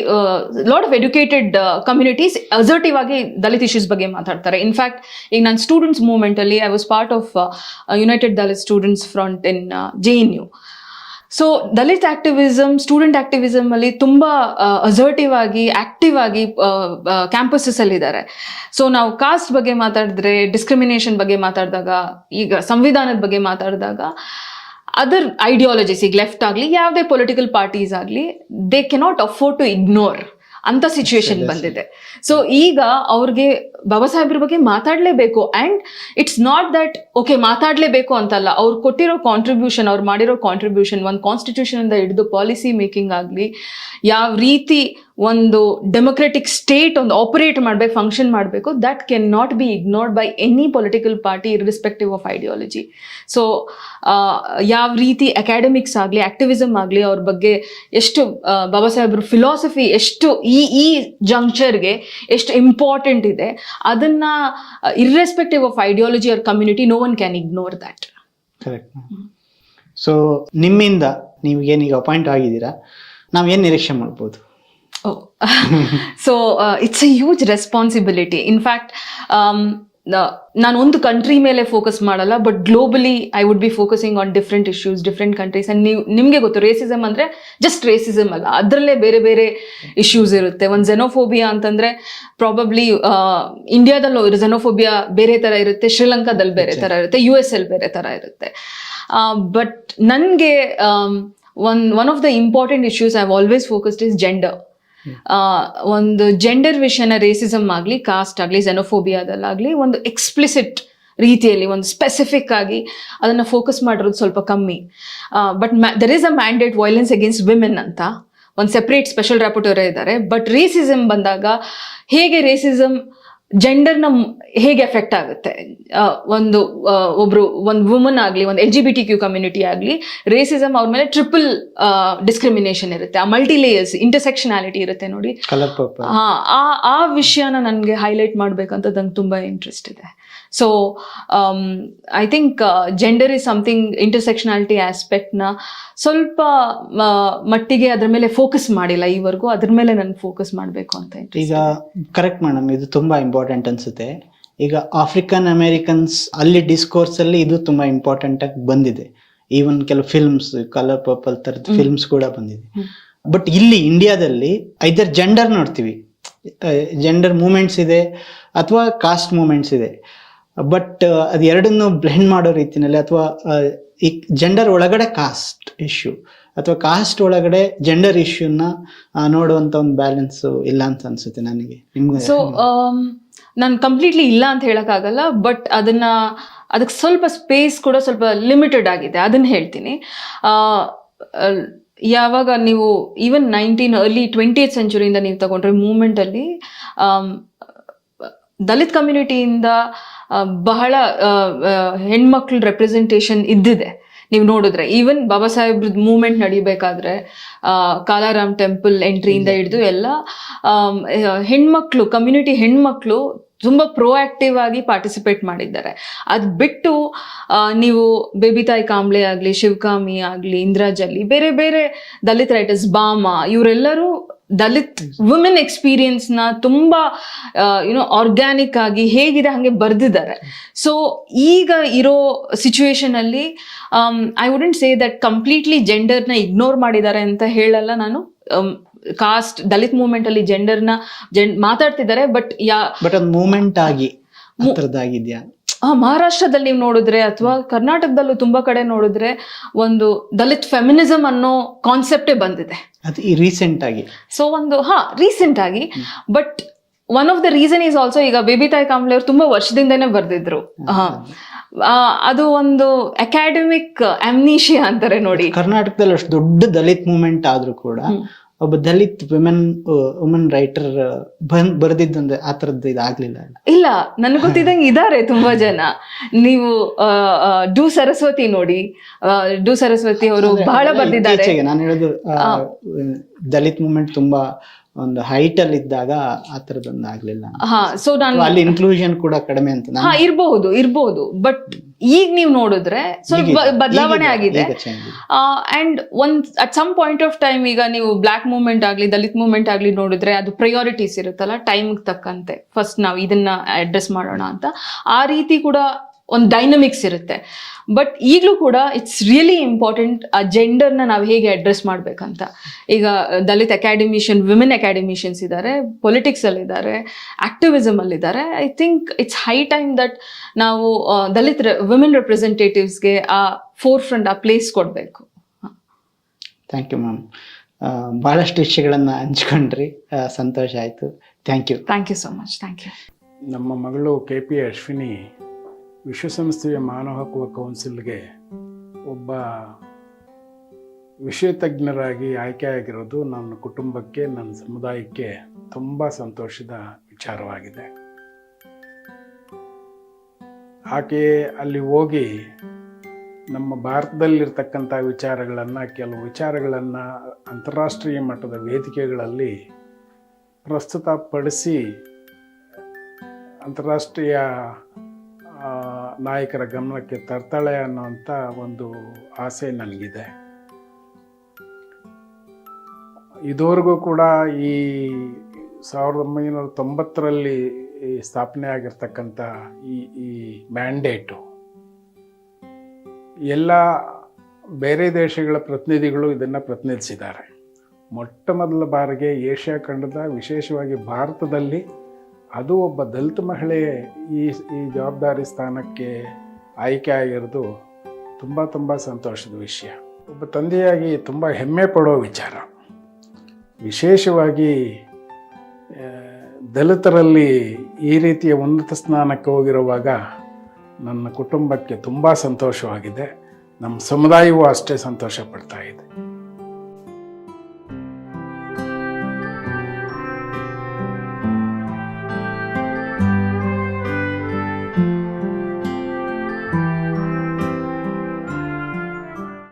lot of educated communities assertive ಆಗಿ ದಲಿತ್ ಇಶ್ಯೂಸ್ ಬಗ್ಗೆ ಮಾತಾಡ್ತಾರೆ. ಇನ್ಫ್ಯಾಕ್ಟ್ ಈಗ ನಾನು ಸ್ಟೂಡೆಂಟ್ಸ್ ಮೂವ್ಮೆಂಟ್ ಅಲ್ಲಿ I was part of United Dalit students front in J N U so Dalit activism student activism ಅಲ್ಲಿ ತುಂಬಾ ಅಸರ್ಟಿವ್ ಆಗಿ ಆಕ್ಟಿವ್ ಆಗಿ ಕ್ಯಾಂಪಸಸ್ ಅಲ್ಲಿ ಇದ್ದಾರೆ. ಸೊ ನಾವು ಕಾಸ್ಟ್ ಬಗ್ಗೆ ಮಾತಾಡಿದ್ರೆ ಡಿಸ್ಕ್ರಿಮಿನೇಷನ್ ಬಗ್ಗೆ ಮಾತಾಡಿದಾಗ, ಈಗ ಸಂವಿಧಾನದ ಬಗ್ಗೆ ಮಾತಾಡಿದಾಗ ಅದರ್ ಐಡಿಯಾಲಜೀಸ್ ಈಗ ಲೆಫ್ಟ್ ಆಗಲಿ ಯಾವುದೇ ಪೊಲಿಟಿಕಲ್ ಪಾರ್ಟೀಸ್ ಆಗಲಿ they cannot afford to ignore ಅಂತ ಸಿಚುವೇಶನ್ ಬಂದಿದೆ. ಸೊ ಈಗ ಅವ್ರಿಗೆ ಬಾಬಾ ಸಾಹೇಬ್ರ ಬಗ್ಗೆ ಮಾತಾಡಲೇಬೇಕು and it's not that okay ಮಾತಾಡಲೇಬೇಕು ಅಂತಲ್ಲ. ಅವ್ರು ಕೊಟ್ಟಿರೋ ಕಾಂಟ್ರಿಬ್ಯೂಷನ್ ಅವ್ರು ಮಾಡಿರೋ ಕಾಂಟ್ರಿಬ್ಯೂಷನ್ ಒಂದು ಕಾನ್ಸ್ಟಿಟ್ಯೂಷನಿಂದ ಹಿಡಿದು ಪಾಲಿಸಿ ಮೇಕಿಂಗ್ ಆಗಲಿ ಯಾವ ರೀತಿ ಒಂದು ಡೆಮೊಕ್ರೆಟಿಕ್ ಸ್ಟೇಟ್ ಒಂದು ಆಪರೇಟ್ ಮಾಡಬೇಕು ಫಂಕ್ಷನ್ ಮಾಡಬೇಕು. That can not be ignored by any political party irrespective of ideology so ಯಾವ ರೀತಿ ಅಕಾಡೆಮಿಕ್ಸ್ ಆಗಲಿ ಆಕ್ಟಿವಿಸಮ್ ಆಗಲಿ ಅವ್ರ ಬಗ್ಗೆ ಎಷ್ಟು ಬಾಬಾ ಸಾಹೇಬ್ರ ಫಿಲಾಸಫಿ ಎಷ್ಟು ಈ ಈ ಜಂಕ್ಷರ್ಗೆ ಎಷ್ಟು ಇಂಪಾರ್ಟೆಂಟ್ ಇದೆ, ಅದನ್ನ irrespective of ideology or community no one can ignore that correct so ನಿಮ್ಮಿಂದ ನೀವು ಏನೀಗ ಅಪಾಯಿಂಟ್ ಆಗಿದ್ದೀರಾ, ನಾವು ಏನು ನಿರೀಕ್ಷೆ ಮಾಡ್ಬೋದು? So it's a huge responsibility. In fact, um, ನಾನು ಒಂದು ಕಂಟ್ರಿ ಮೇಲೆ ಫೋಕಸ್ ಮಾಡಲ್ಲ but globally I would be focusing on different issues different countries and ನೀವು ನಿಮಗೆ ಗೊತ್ತು ರೇಸಿಸಮ್ ಅಂದರೆ ಜಸ್ಟ್ ರೇಸಿಸಮ್ ಅಲ್ಲ. ಅದರಲ್ಲೇ ಬೇರೆ ಬೇರೆ ಇಶ್ಯೂಸ್ ಇರುತ್ತೆ. ಒಂದು ಜೆನೋಫೋಬಿಯಾ ಅಂತಂದರೆ ಪ್ರಾಬಬ್ಲಿ ಇಂಡಿಯಾದಲ್ಲೂ ಜೆನೋಫೋಬಿಯಾ ಬೇರೆ ಥರ ಇರುತ್ತೆ ಶ್ರೀಲಂಕಾದಲ್ಲಿ ಬೇರೆ ಥರ ಇರುತ್ತೆ ಯು ಎಸ್ ಎಲ್ ಬೇರೆ ಥರ ಇರುತ್ತೆ. ಬಟ್ ನನಗೆ one one of the important issues I always focused is gender ಒಂದು ಜೆಂಡರ್ ವಿಷಯನ ರೇಸಿಸಮ್ ಆಗಲಿ ಕಾಸ್ಟ್ ಆಗಲಿ ಜೆನೋಫೋಬಿಯಾದಲ್ಲಾಗಲಿ ಒಂದು ಎಕ್ಸ್ಪ್ಲಿಸಿಟ್ ರೀತಿಯಲ್ಲಿ, ಒಂದು ಸ್ಪೆಸಿಫಿಕ್ ಆಗಿ ಅದನ್ನು ಫೋಕಸ್ ಮಾಡಿರೋದು ಸ್ವಲ್ಪ ಕಮ್ಮಿ. But there is a mandate violence against women ಅಂತ. ಒಂದು ಸೆಪ್ರೇಟ್ ಸ್ಪೆಷಲ್ ರ್ಯಾಪೋಟೋರೇ ಇದ್ದಾರೆ. ಬಟ್ ರೇಸಿಸಮ್ ಬಂದಾಗ ಹೇಗೆ ರೇಸಿಸಮ್ ಜೆಂಡರ್ನ ಹೇಗೆ ಎಫೆಕ್ಟ್ ಆಗುತ್ತೆ? ಒಂದು ಒಬ್ರು ಒಂದು ವುಮನ್ ಆಗಲಿ ಒಂದು L G B T Q community ಆಗಲಿ ರೇಸಿಸಮ್ ಅವ್ರ ಮೇಲೆ ಟ್ರಿಪಲ್ ಡಿಸ್ಕ್ರಿಮಿನೇಷನ್ ಇರುತ್ತೆ. ಆ ಮಲ್ಟಿ ಲೇಯರ್ಸ್ ಇಂಟರ್ಸೆಕ್ಷನಾಲಿಟಿ ಇರುತ್ತೆ ನೋಡಿ. ಹಾ ಆ ವಿಷಯನ ನನಗೆ ಹೈಲೈಟ್ ಮಾಡ್ಬೇಕಂತ ನಂಗೆ ತುಂಬಾ ಇಂಟ್ರೆಸ್ಟ್ ಇದೆ. So I think gender is something intersectionality ಆಸ್ಪೆಕ್ಟ್ನ ಸ್ವಲ್ಪ ಮಟ್ಟಿಗೆ ಅದ್ರ ಮೇಲೆ ಫೋಕಸ್ ಮಾಡಿಲ್ಲ ಈವರೆಗೂ. ಅದ್ರ ಮೇಲೆ ನಾನು ಫೋಕಸ್ ಮಾಡಬೇಕು ಅಂತ ಈಗ ಕರೆಕ್ಟ್ ಮೇಡಮ್ ಇದು ತುಂಬಾ ಇಂಪಾರ್ಟೆಂಟ್ ಅನ್ಸುತ್ತೆ. ಈಗ ಆಫ್ರಿಕನ್ ಅಮೆರಿಕನ್ಸ್ ಅಲ್ಲಿ ಡಿಸ್ಕೋರ್ಸ್ ಅಲ್ಲಿ ಇದು ತುಂಬಾ ಇಂಪಾರ್ಟೆಂಟ್ ಆಗಿ ಬಂದಿದೆ. ಈವನ್ ಕೆಲವು ಫಿಲ್ಮ್ಸ್ ಕಲರ್ ಪರ್ಪಲ್ ತರದ ಫಿಲ್ಮ್ಸ್ ಕೂಡ ಬಂದಿದೆ. ಬಟ್ ಇಲ್ಲಿ ಇಂಡಿಯಾದಲ್ಲಿ ಐದರ್ ಜೆಂಡರ್ ನೋಡ್ತೀವಿ. ಜೆಂಡರ್ ಮೂಮೆಂಟ್ಸ್ ಇದೆ ಅಥವಾ ಕಾಸ್ಟ್ ಮೂಮೆಂಟ್ಸ್ ಇದೆ. ಬಟ್ ಅದು ಎರಡನ್ನು ಬ್ಲೆಂಡ್ ಮಾಡೋ ರೀತಿನಲ್ಲಿ ಅಥವಾ ಈ ಜೆಂಡರ್ ಒಳಗಡೆ ಕಾಸ್ಟ್ ಇಶ್ಯೂ ಅಥವಾ ಕಾಸ್ಟ್ ಒಳಗಡೆ ಜೆಂಡರ್ ಇಶ್ಯೂನ ನೋಡುವಂತ ಒಂದು ಬ್ಯಾಲೆನ್ಸ್ ಇಲ್ಲ ಅಂತ ಅನ್ಸುತ್ತೆ ನನಗೆ. ನಿಮ್ಗೆ? ಸೊ ನಾನು ಕಂಪ್ಲೀಟ್ಲಿ ಇಲ್ಲ ಅಂತ ಹೇಳೋಕ್ಕಾಗಲ್ಲ ಬಟ್ ಅದನ್ನ, ಅದಕ್ಕೆ ಸ್ವಲ್ಪ ಸ್ಪೇಸ್ ಕೂಡ ಸ್ವಲ್ಪ ಲಿಮಿಟೆಡ್ ಆಗಿದೆ, ಅದನ್ನ ಹೇಳ್ತೀನಿ. ಯಾವಾಗ ನೀವು even nineteen early twentieth ಸೆಂಚುರಿಯಿಂದ ನೀವು ತಗೊಂಡ್ರೆ ಮೂಮೆಂಟಲ್ಲಿ ದಲಿತ್ ಕಮ್ಯುನಿಟಿಯಿಂದ ಬಹಳ ಹೆಣ್ಮಕ್ಳ ರೆಪ್ರೆಸೆಂಟೇಷನ್ ಇದ್ದಿದೆ. ನೀವು ನೋಡಿದ್ರೆ ಈವನ್ ಬಾಬಾ ಸಾಹೇಬ್ ಮೂವ್ಮೆಂಟ್ ನಡಿಬೇಕಾದ್ರೆ ಕಾಲಾರಾಮ್ ಟೆಂಪಲ್ ಎಂಟ್ರಿಯಿಂದ ಹಿಡಿದು ಎಲ್ಲ ಹೆಣ್ಮಕ್ಳು ಕಮ್ಯುನಿಟಿ ಹೆಣ್ಮಕ್ಳು ತುಂಬಾ ಪ್ರೊಆಕ್ಟಿವ್ ಆಗಿ ಪಾರ್ಟಿಸಿಪೇಟ್ ಮಾಡಿದ್ದಾರೆ. ಅದ್ ಬಿಟ್ಟು ನೀವು ಬೇಬಿತಾಯಿ ಕಾಂಬ್ಳೆ ಆಗ್ಲಿ, ಶಿವಕಾಮಿ ಆಗ್ಲಿ ಇಂದ್ರಾಜಲ್ಲಿ ಬೇರೆ ಬೇರೆ ದಲಿತ್ ರೈಟರ್ಸ್ ಬಾಮ ಇವರೆಲ್ಲರೂ ದಲಿತ್ ವುಮೆನ್ ಎಕ್ಸ್ಪೀರಿಯನ್ಸ್ನ ತುಂಬಾ ಯುನೋ ಆರ್ಗ್ಯಾನಿಕ್ ಆಗಿ ಹೇಗಿದೆ, ಹಾಗೆ ಬರೆದಿದ್ದಾರೆ. ಸೊ ಈಗ ಇರೋ ಸಿಚುವೇಶನ್ ಅಲ್ಲಿ I wouldn't say that completely ಜೆಂಡರ್ನ ignore ಮಾಡಿದ್ದಾರೆ ಅಂತ ಹೇಳಲ್ಲ ನಾನು. ಕಾಸ್ಟ್ ದಲಿತ್ ಮೂವ್ಮೆಂಟ್ ಅಲ್ಲಿ ಜೆಂಡರ್ನ ಜೆಂಡ್ ಮಾತಾಡ್ತಿದ್ದಾರೆ ಬಟ್ ಯಾ ಬಟ್ ಅದು ಮೂಮೆಂಟ್ ಆಗಿ ಆ ಥರದ್ದಾಗಿದ್ಯಾ ಆ, ಮಹಾರಾಷ್ಟ್ರದಲ್ಲಿ ನೀವು ನೋಡಿದ್ರೆ ಅಥವಾ ಕರ್ನಾಟಕದಲ್ಲೂ ತುಂಬಾ ಕಡೆ ನೋಡಿದ್ರೆ ಒಂದು ದಲಿತ್ ಫೆಮಿನಿಸಮ್ ಅನ್ನೋ ಕಾನ್ಸೆಪ್ಟೇ ಬಂದಿದೆ. ಅದು ಈ ರೀಸೆಂಟ್ ಆಗಿ. ಸೊ ಒಂದು ಹಾ ರೀಸೆಂಟ್ ಆಗಿ but one of the reason is also ಈಗ ಬೇಬಿ ತಾಯಿ ಕಾಂಬ್ಳೆ ಅವರು ತುಂಬಾ ವರ್ಷದಿಂದನೇ ಬರ್ದಿದ್ರು. ಹಾ. ಅದು ಒಂದು ಅಕಾಡೆಮಿಕ್ ಅಮ್ನೀಷಿಯಾ ಅಂತಾರೆ ನೋಡಿ. ಕರ್ನಾಟಕದಲ್ಲಿ ಅಷ್ಟು ದೊಡ್ಡ ದಲಿತ್ ಮೂಮೆಂಟ್ ಆದ್ರೂ ಕೂಡ ಒಬ್ಬ ದಲಿತ್ ವಿಮೆನ್ ವುಮೆನ್ ರೈಟರ್ ಬಂದ್ ಬರೆದಿದ್ದಂದ್ರೆ ಆ ತರದ್ ಇದಾಗ್ಲಿಲ್ಲ ಇಲ್ಲ ನನಗೆ ಗೊತ್ತಿದ್ದಂಗೆ ಇದಾರೆ ತುಂಬಾ ಜನ. ನೀವು ಡು ಸರಸ್ವತಿ ನೋಡಿ. ಡು ಸರಸ್ವತಿ ಅವರು ಬಹಳ ಬರ್ದಿದ್ದಾರೆ. ನಾನು ಹೇಳೋದು ದಲಿತ್ ಮೂಮೆಂಟ್ ತುಂಬಾ ಒಂದು ಹೈಟ್ ಅಲ್ಲಿ ಇದ್ದಾಗ ಆ ತರದೊಂದು ಆಗ್ಲಿಲ್ಲ. ಹಾ ಸೊ ನಾನು ಅಲ್ಲಿ ಇನ್ಕ್ಲೂಷನ್ ಕೂಡ ಕಡಿಮೆ ಅಂತ ನಾನು ಹಾ ಇರ್ಬಹುದು ಇರ್ಬಹುದು ಬಟ್ ಈಗ ನೀವು ನೋಡಿದ್ರೆ ಸ್ವಲ್ಪ ಈಗಿದೆ, ಬದಲಾವಣೆ ಈಗಿದೆ, ಆಗಿದೆ. ಈಗ change ಇದೆ. ಅಂಡ್ ಒಂದ್ at some point of time ಈಗ ನೀವು ಬ್ಲಾಕ್ ಮೂವ್ಮೆಂಟ್ ಆಗ್ಲಿ ದಲಿತ್ ಮೂವ್ಮೆಂಟ್ ಆಗ್ಲಿ ನೋಡಿದ್ರೆ ಅದು ಪ್ರಯಾರಿಟೀಸ್ ಇರುತ್ತಲ್ಲ ಟೈಮ್ ತಕ್ಕಂತೆ. ಫಸ್ಟ್ ನಾವು ಇದನ್ನ ಅಡ್ರೆಸ್ ಮಾಡೋಣ ಅಂತ. ಆ ರೀತಿ ಕೂಡ ಒಂದು ಡೈನಮಿಕ್ಸ್ ಇರುತ್ತೆ. ಬಟ್ ಈಗಲೂ ಕೂಡ ಇಟ್ಸ್ ರಿಯಲಿ ಇಂಪಾರ್ಟೆಂಟ್ ಆ ಜೆಂಡರ್ನ ನಾವು ಹೇಗೆ ಅಡ್ರೆಸ್ ಮಾಡಬೇಕಂತ. ಈಗ ದಲಿತ್ ಅಕಾಡೆಮಿಷಿಯನ್ ವಿಮೆನ್ ಅಕಾಡೆಮಿಷಿಯನ್ಸ್ ಇದ್ದಾರೆ ಪೊಲಿಟಿಕ್ಸ್ ಅಲ್ಲಿ ಇದ್ದಾರೆ ಆಕ್ಟಿವಿಸಮ್ ಅಲ್ಲಿ ಇದ್ದಾರೆ I think it's high time that ನಾವು ದಲಿತ ವಿಮೆನ್ ರೆಪ್ರೆಸೆಂಟೇಟಿವ್ಸ್ಗೆ ಆ ಫೋರ್ ಫ್ರಂಟ್ ಆ ಪ್ಲೇಸ್ ಕೊಡಬೇಕು. ಥ್ಯಾಂಕ್ ಯು ಮ್ಯಾಮ್ ಭಾಳಷ್ಟು ವಿಷಯಗಳನ್ನು ಹಂಚ್ಕೊಂಡ್ರಿ. ಸಂತೋಷ ಆಯಿತು. Thank you thank you so much thank you ನಮ್ಮ ಮಗಳು ಕೆ ಪಿ ಅಶ್ವಿನಿ ವಿಶ್ವಸಂಸ್ಥೆಯ ಮಾನವ ಹಕ್ಕುವ ಕೌನ್ಸಿಲ್ಗೆ ಒಬ್ಬ ವಿಷಯ ತಜ್ಞರಾಗಿ ಆಯ್ಕೆಯಾಗಿರೋದು ನನ್ನ ಕುಟುಂಬಕ್ಕೆ, ನನ್ನ ಸಮುದಾಯಕ್ಕೆ ತುಂಬ ಸಂತೋಷದ ವಿಚಾರವಾಗಿದೆ. ಆಕೆ ಅಲ್ಲಿ ಹೋಗಿ ನಮ್ಮ ಭಾರತದಲ್ಲಿರ್ತಕ್ಕಂಥ ವಿಚಾರಗಳನ್ನು, ಕೆಲವು ವಿಚಾರಗಳನ್ನು ಅಂತಾರಾಷ್ಟ್ರೀಯ ಮಟ್ಟದ ವೇದಿಕೆಗಳಲ್ಲಿ ಪ್ರಸ್ತುತಪಡಿಸಿ ಅಂತಾರಾಷ್ಟ್ರೀಯ ನಾಯಕರ ಗಮನಕ್ಕೆ ತರ್ತಾಳೆ ಅನ್ನೋಂಥ ಒಂದು ಆಸೆ ನನಗಿದೆ. ಇದುವರೆಗೂ ಕೂಡ ಈ ಸಾವಿರದ ಒಂಬೈನೂರ ತೊಂಬತ್ತರಲ್ಲಿ ಸ್ಥಾಪನೆ ಆಗಿರ್ತಕ್ಕಂಥ ಈ ಈ ಮ್ಯಾಂಡೇಟು, ಎಲ್ಲ ಬೇರೆ ದೇಶಗಳ ಪ್ರತಿನಿಧಿಗಳು ಇದನ್ನು ಪ್ರತಿನಿಧಿಸಿದ್ದಾರೆ. ಮೊಟ್ಟ ಮೊದಲ ಬಾರಿಗೆ ಏಷ್ಯಾ ಖಂಡದ ವಿಶೇಷವಾಗಿ ಭಾರತದಲ್ಲಿ ಅದು ಒಬ್ಬ ದಲಿತ ಮಹಿಳೆ ಈ ಈ ಜವಾಬ್ದಾರಿ ಸ್ಥಾನಕ್ಕೆ ಆಯ್ಕೆ ಆಗಿರೋದು ತುಂಬ ತುಂಬ ಸಂತೋಷದ ವಿಷಯ. ಒಬ್ಬ ತಂದೆಯಾಗಿ ತುಂಬ ಹೆಮ್ಮೆ ಪಡೋ ವಿಚಾರ. ವಿಶೇಷವಾಗಿ ದಲಿತರಲ್ಲಿ ಈ ರೀತಿಯ ಉನ್ನತ ಸ್ಥಾನಕ್ಕೆ ಹೋಗಿರುವಾಗ ನನ್ನ ಕುಟುಂಬಕ್ಕೆ ತುಂಬ ಸಂತೋಷವಾಗಿದೆ. ನಮ್ಮ ಸಮುದಾಯವೂ ಅಷ್ಟೇ ಸಂತೋಷ ಪಡ್ತಾ ಇದೆ.